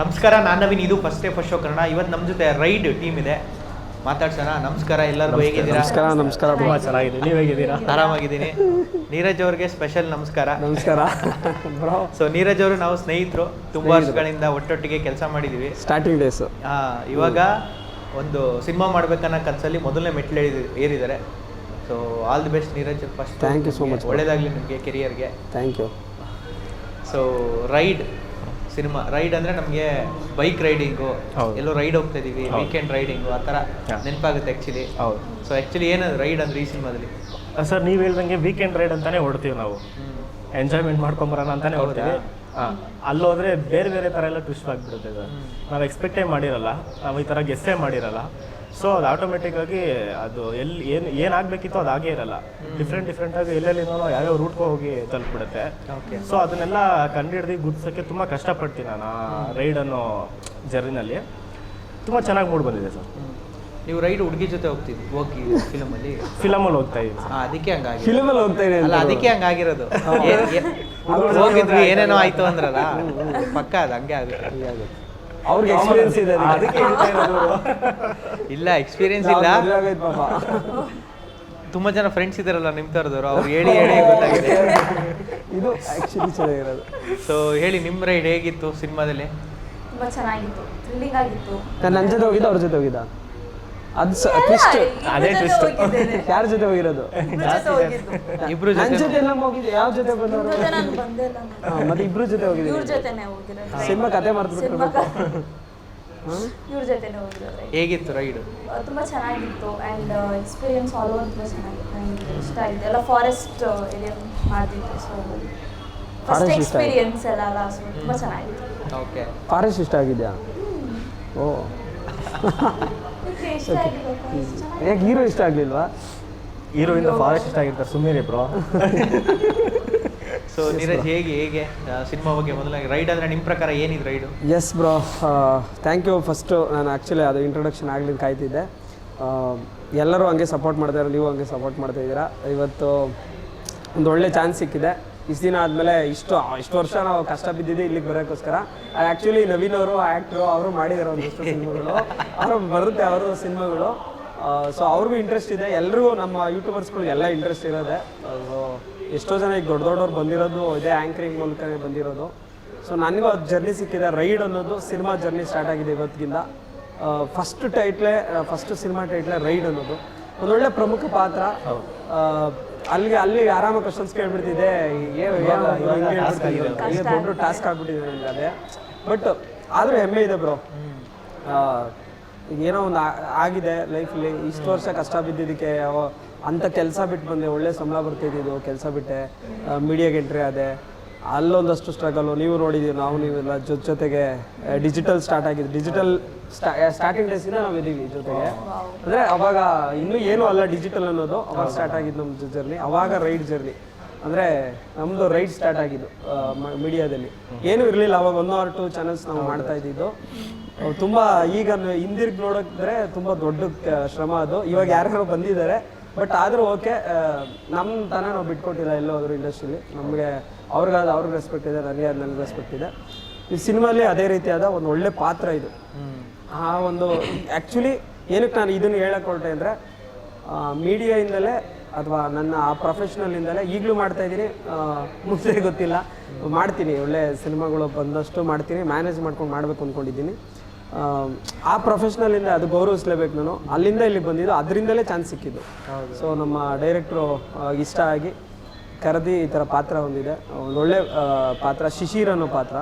ನಮಸ್ಕಾರ ನಾನು ನವೀನ್. ಇದು first day first show Kannada. ಇವತ್ತು ನಮ್ಮ ಜೊತೆ ರೈಡ್ ಟೀಮ್ ಇದೆ. ಮಾತಾಡ್ಸೋಣ. ನಮಸ್ಕಾರ ಎಲ್ಲರಿಗೂ ಹೇಗಿದ್ದೀರಾ? ನಮಸ್ಕಾರ ನಮಸ್ಕಾರ ತುಂಬ ಚೆನ್ನಾಗಿದೆ. ನೀವು ಹೇಗಿದ್ದೀರಾ? ಆರಾಮಾಗಿದ್ದೀನಿ. ನೀರಜ್ ಅವ್ರಿಗೆ ಸ್ಪೆಷಲ್ ನಮಸ್ಕಾರ. ನಮಸ್ಕಾರ. ಸೊ ನೀರಜ್ ಅವರು ನಾವು ಸ್ನೇಹಿತರು. ತುಂಬ ವರ್ಷಗಳಿಂದ ಒಟ್ಟೊಟ್ಟಿಗೆ ಕೆಲಸ ಮಾಡಿದ್ದೀವಿ ಸ್ಟಾರ್ಟಿಂಗ್ ಡೇಸ್ ಆ, ಇವಾಗ ಒಂದು ಸಿನಿಮಾ ಮಾಡ್ಬೇಕನ್ನೋ ಕನಸಲ್ಲಿ ಮೊದಲನೇ ಮೆಟ್ಲು ಹೇಳಿದ ಏರಿದ್ದಾರೆ. So all the best Neeraj. First thank you so much ಒಳ್ಳೇದಾಗಲಿ ನಿಮಗೆ ಕೆರಿಯರ್ಗೆ thank you so ride. Cinema ride ಅಂದ್ರೆ ನಮಗೆ ಬೈಕ್ ರೈಡಿಂಗು ಎಲ್ಲೋ ರೈಡ್ ಹೋಗ್ತಾ ಇದೀವಿ. ವೀಕೆಂಡ್ ರೈಡಿಂಗು ಆ ತರ. ನೆನಪಾಗುತ್ತೆ ಆ್ಯಕ್ಚುಲಿ ಹೌದು. ಸೊ ಆ್ಯಕ್ಚುಲಿ ಏನು ರೈಡ್ ಅಂದ್ರೆ ಈ ಸಿನಿಮಾದಲ್ಲಿ? ಸರ್ ನೀವು ಹೇಳ್ದಂಗೆ ವೀಕೆಂಡ್ ರೈಡ್ ಅಂತಾನೆ ಹೊಡ್ತೀವಿ ನಾವು. ಎಂಜಾಯ್ಮೆಂಟ್ ಮಾಡ್ಕೊಂಬರೋಣ ಅಂತಾನೆ? ಹೊಡ್ತೀವಿ ಅಲ್ಲೋದ್ರೆ ಬೇರೆ ಬೇರೆ ಥರ ಎಲ್ಲ ಟ್ವಿಸ್ಟ್ ಆಗಿಬಿಡುತ್ತೆ ಸರ್ ನಾವು ಎಕ್ಸ್ಪೆಕ್ಟೇ ಮಾಡಿರಲ್ಲ. ನಾವು ಈ ಥರ ಗೆಸ್ಸೇ ಮಾಡಿರಲ್ಲ. ಸೊ ಅದು ಆಟೋಮೆಟಿಕ್ ಆಗಿ ಅದು ಎಲ್ಲಿ ಏನು ಏನಾಗಬೇಕಿತ್ತು ಅದು ಆಗೇ ಇರಲ್ಲ. ಡಿಫ್ರೆಂಟ್ ಡಿಫ್ರೆಂಟ್ ಆಗಿ ಎಲ್ಲೆಲ್ಲಿನೋ ಯಾವ್ಯಾವ ರೂಟ್ಗೆ ಹೋಗಿ ತಲುಪಿಬಿಡುತ್ತೆ. ಓಕೆ ಸೊ ಅದನ್ನೆಲ್ಲ ಕಂಡುಹಿಡ್ದು ಗುರ್ಸೋಕ್ಕೆ ತುಂಬ ಕಷ್ಟಪಡ್ತೀನಿ ನಾನು ಆ ರೈಡ್ ಅನ್ನೋ ಜರ್ನಿನಲ್ಲಿ. ತುಂಬ ಚೆನ್ನಾಗಿ ಮೂಡ್ ಬಂದಿದೆ ಸರ್. ನೀವು ರೈಡ್ ಹುಡುಗಿ ಜೊತೆ ಹೋಗ್ತೀವಿ ಹೋಗಿ ಫಿಲಮಲ್ಲಿ ಫಿಲಮಲ್ಲಿ ಹೋಗ್ತಾ ಇದ್ದೀವಿ ಹಾ ಅದಕ್ಕೆ ಹಂಗಾಗಿ ಫಿಲಮಲ್ಲಿ ಹೋಗ್ತಾ ಇದೆ ಅಲ್ಲ ಅದಕ್ಕೆ ಹಂಗಾಗಿರೋದು. ಹೋಗಿದ್ವಿ ಏನೇನೋ ಆಯ್ತು ಅಂದ್ರಲ್ಲ? ಪಕ್ಕ ಅದು ಹಂಗೆ ಆಗುತ್ತೆ. ಅವ್ರಿಗೆ ಎಕ್ಸ್ಪೀರಿಯನ್ಸ್ ಇದೆ ಅದಕ್ಕೆ. ಇಲ್ಲ ಎಕ್ಸ್ಪೀರಿಯನ್ಸ್ ಇಲ್ಲ. ತುಂಬಾ ಜನ ಫ್ರೆಂಡ್ಸ್ ಇದಾರಲ್ಲ ನಿಮ್ ತರದವರು ಅವ್ರು ಹೇಳಿ ಹೇಳಿ ಗೊತ್ತಾಗಿದೆ. ಇದು ಆಕ್ಚುಲಿ ಚೆನ್ನಾಗಿರೋದು. ಸೊ ಹೇಳಿ ನಿಮ್ಮ ರೈಡ್ ಹೇಗಿತ್ತು ಸಿನಿಮಾದಲ್ಲಿ? ತುಂಬಾ ಚೆನ್ನಾಗಿತ್ತು ಥ್ರಿಲ್ಲಿಂಗ್ ಆಗಿತ್ತು. ನಾನು ನನ್ನ ಜೊತೆ ಹೋಗಿದ್ದ ಅವ್ರ ಜೊತೆ ಹೋಗಿದ್ದ? ಅದು ಟ್ವಿಸ್ಟ್ ಅದೇ ಟ್ವಿಸ್ಟ್ ಯಾರ ಜೊತೆ ಹೋಗಿರೋದು? ಇಬ್ರು ನನ್ನ ಜೊತೆ ಎಲ್ಲ ಹೋಗಿದ್ದೆ ಯಾವ ಜೊತೆ ಬಂದವರು? ಮತ್ತೆ. ಇಬ್ರು ಜೊತೆ ಇವ್ರ ಹೋಗಿದ್ದೀವಿ ಜೊತೆನೆ ಹೋಗಿರೋದು ಸಿನಿಮಾ ಕತೆ ಬಿಟ್ಟಿರ್ಬೇಕು ಇವ್ರ ಜೊತೆ ಹೋಗಿರೋದು ಹೇಗಿತ್ತು ರೈಡ್ ತುಂಬ ಚೆನ್ನಾಗಿತ್ತು. ಆ್ಯಂಡ್ ಎಕ್ಸ್ಪೀರಿಯನ್ಸ್ ಆಲ್ ಓವರ್ ತುಂಬ ಚೆನ್ನಾಗಿತ್ತು. ನನಗೆ ಇಷ್ಟ ಆಗಿದೆ ಎಲ್ಲ ಫಾರೆಸ್ಟ್ ಏರಿಯಾ ಮಾಡಿದ್ದು ಸೊ ಫಸ್ಟ್. ಎಕ್ಸ್ಪೀರಿಯನ್ಸ್ ಎಲ್ಲ ಅಲ್ಲ ಸೊ ತುಂಬ ಚೆನ್ನಾಗಿತ್ತು. ಓಕೆ ಫಾರೆಸ್ಟ್ ಇಷ್ಟ ಆಗಿದೆಯಾ? ಓ. ಯಾಕೆ ಹೀರೋ ಇಷ್ಟ ಆಗ್ಲಿಲ್ವಾ? ಹೀರೋಯಿಂದ ಫಾರೆಸ್ಟ್ ಇಷ್ಟ ಆಗಿರ್ತಾರೆ ಸುಮ್ಮನೆ ಬ್ರೋ ಸೊ ನೀರಜ್ ಹೇಗೆ ಹೇಗೆ ಸಿನಿಮಾ ಬಗ್ಗೆ ಮೊದಲಾಗಿ ರೈಡ್ ಅಂದ್ರೆ ನಿಮ್ಮ ಪ್ರಕಾರ ಏನಿದೆ ride yes bro thank you first ನಾನು ಆ್ಯಕ್ಚುಲಿ ಅದು ಇಂಟ್ರೊಡಕ್ಷನ್ ಆಗ್ಲಿಂದ ಕಾಯ್ತಿದ್ದೆ. ಎಲ್ಲರೂ ಹಂಗೆ ಸಪೋರ್ಟ್ ಮಾಡ್ತಾರೆ ನೀವು ಹಂಗೆ ಸಪೋರ್ಟ್ ಮಾಡ್ತಾ ಇದ್ದೀರಾ. ಇವತ್ತು ಒಂದು ಒಳ್ಳೆ ಚಾನ್ಸ್ ಸಿಕ್ಕಿದೆ. ಇಷ್ಟು ದಿನ ಆದಮೇಲೆ ಇಷ್ಟು ಇಷ್ಟು ವರ್ಷ ನಾವು ಕಷ್ಟ ಬಿದ್ದಿದ್ದೆ ಇಲ್ಲಿಗೆ ಬರೋಕ್ಕೋಸ್ಕರ. ಆ್ಯಕ್ಚುಲಿ ನವೀನ್ ಅವರು ಆ್ಯಕ್ಟ್ರು ಅವರು ಮಾಡಿದ್ದಾರೆ ಒಂದಷ್ಟು ಸಿನಿಮಾಗಳು. ಅವರು ಬರುತ್ತೆ ಅವರು ಸಿನಿಮಾಗಳು. ಸೊ ಅವ್ರಿಗೂ ಇಂಟ್ರೆಸ್ಟ್ ಇದೆ. ಎಲ್ಲರೂ ನಮ್ಮ ಯೂಟ್ಯೂಬರ್ಸ್ಗಳು ಎಲ್ಲ ಇಂಟ್ರೆಸ್ಟ್ ಇರೋದೆ. ಸೊ ಎಷ್ಟೋ ಜನ ಈಗ ದೊಡ್ಡ ದೊಡ್ಡವ್ರು ಬಂದಿರೋದು ಇದೇ ಆ್ಯಂಕರಿಂಗ್ ಮೂಲಕನೇ ಬಂದಿರೋದು. ಸೊ ನನಗೂ ಅದು ಜರ್ನಿ ಸಿಕ್ಕಿದೆ. ರೈಡ್ ಅನ್ನೋದು ಸಿನಿಮಾ ಜರ್ನಿ ಸ್ಟಾರ್ಟ್ ಆಗಿದೆ ಇವತ್ತಿಗಿಂತ ಫಸ್ಟ್ ಟೈಟ್ಲೆ ಫಸ್ಟ್ ಸಿನಿಮಾ ಟೈಟ್ಲೆ ರೈಡ್ ಅನ್ನೋದು. ಒಂದೊಳ್ಳೆ ಪ್ರಮುಖ ಪಾತ್ರ. ಅಲ್ಲಿಗೆ ಅಲ್ಲಿ ಆರಾಮ ಕ್ವಶನ್ಸ್ ಕೇಳ್ಬಿಡ್ತಿದೆ. ಏನು ಏನು ಹಿಂಗೆ ಹೇಳ್ಬಿಡ್ತಿದೆ ಅಂತ. ಈಗ ದೊಡ್ಡ ಟಾಸ್ಕ್ ಆಗ್ಬಿಟ್ಟಿದೆ ನನಗೆ ಅದೇ. ಬಟ್ ಆದರೂ ಹೆಮ್ಮೆ ಇದೆ ಬ್ರೋ ಏನೋ ಒಂದು ಆಗಿದೆ ಲೈಫಲ್ಲಿ ಇಷ್ಟು ವರ್ಷ ಕಷ್ಟ ಬಿದ್ದಿದ್ದಕ್ಕೆ ಅಂತ ಅಂಥ ಕೆಲಸ ಬಿಟ್ಟು ಬಂದೆ. ಒಳ್ಳೆ ಸಂಬಳ ಬರ್ತಿದ್ದು ಕೆಲಸ ಬಿಟ್ಟೆ. ಮೀಡಿಯಾಗೆ ಎಂಟ್ರಿ ಆದೆ. ಅಲ್ಲೊಂದಷ್ಟು ಸ್ಟ್ರಗಲು ನೀವು ನೋಡಿದೀವಿ ನಾವು ನೀವೆಲ್ಲ ಜೊತೆ ಜೊತೆಗೆ ಡಿಜಿಟಲ್ ಸ್ಟಾರ್ಟ್ ಆಗಿದೆ ಡಿಜಿಟಲ್ ಸ್ಟಾರ್ಟಿಂಗ್ ಡೇಸಿಂದ ನಾವು ಇದ್ದೀವಿ ಜೊತೆಗೆ. ಅಂದರೆ ಅವಾಗ ಇನ್ನೂ ಏನೂ ಅಲ್ಲ ಡಿಜಿಟಲ್ ಅನ್ನೋದು. ಅವಾಗ ಸ್ಟಾರ್ಟ್ ಆಗಿದ್ದು ನಮ್ಮ ಜರ್ನಿ ಅವಾಗ ರೈಡ್ ಜರ್ನಿ ಅಂದರೆ ನಮ್ಮದು ರೈಡ್ ಸ್ಟಾರ್ಟ್ ಆಗಿದ್ದು ಮೀಡಿಯಾದಲ್ಲಿ. ಏನೂ ಇರಲಿಲ್ಲ ಅವಾಗ ಒನ್ ಆರ್ ಟು ಚಾನಲ್ಸ್ ನಾವು ಮಾಡ್ತಾ ಇದ್ದಿದ್ದು. ತುಂಬ ಈಗ ಹಿಂದಿರುಗಿ ನೋಡಿದ್ರೆ ತುಂಬ ದೊಡ್ಡ ಶ್ರಮ ಅದು. ಇವಾಗ ಯಾರ್ಯಾರು ಬಂದಿದ್ದಾರೆ. ಬಟ್ ಆದರೂ ಓಕೆ ನಮ್ಮ ತನ ನಾವು ಬಿಟ್ಕೊಟ್ಟಿಲ್ಲ ಎಲ್ಲೋ ಅದ್ರ ಇಂಡಸ್ಟ್ರಿಲಿ ನಮಗೆ ಅವ್ರಿಗಾದ ಅವ್ರಿಗೆ ರೆಸ್ಪೆಕ್ಟ್ ಇದೆ ನನಗೆ ಅದು ನನಗೆ ರೆಸ್ಪೆಕ್ಟ್ ಇದೆ. ಈ ಸಿನಿಮಾಲಿ ಅದೇ ರೀತಿಯಾದ ಒಂದು ಒಳ್ಳೆ ಪಾತ್ರ ಇದು. ಆ ಒಂದು ಆ್ಯಕ್ಚುಲಿ ಏನಕ್ಕೆ ನಾನು ಇದನ್ನು ಹೇಳಕ್ಕೆ ಹೊರಟೆ ಅಂದರೆ ಮೀಡಿಯಾಯಿಂದಲೇ ಅಥವಾ ನನ್ನ ಆ ಪ್ರೊಫೆಷ್ನಲ್ಲಿಂದಲೇ ಈಗಲೂ ಮಾಡ್ತಾ ಇದ್ದೀನಿ. ಮುಂಚೆ ಗೊತ್ತಿಲ್ಲ. ಮಾಡ್ತೀನಿ. ಒಳ್ಳೆ ಸಿನಿಮಾಗಳು ಬಂದಷ್ಟು ಮಾಡ್ತೀನಿ. ಮ್ಯಾನೇಜ್ ಮಾಡ್ಕೊಂಡು ಮಾಡಬೇಕು ಅಂದ್ಕೊಂಡಿದ್ದೀನಿ ಆ, ಪ್ರೊಫೆಷ್ನಲ್ಲಿಂದ ಅದು ಗೌರವಿಸ್ಲೇಬೇಕು ನಾನು. ಅಲ್ಲಿಂದ ಇಲ್ಲಿಗೆ ಬಂದಿದ್ದು. ಅದರಿಂದಲೇ ಚಾನ್ಸ್ ಸಿಕ್ಕಿದ್ದು. ಸೊ ನಮ್ಮ ಡೈರೆಕ್ಟ್ರು ಇಷ್ಟ ಆಗಿ ಕರೆದಿ ಈ ಥರ ಪಾತ್ರ ಹೊಂದಿದೆ. ಒಂದೊಳ್ಳೆ ಪಾತ್ರ. ಶಿಶಿರ್ ಅನ್ನೋ ಪಾತ್ರ.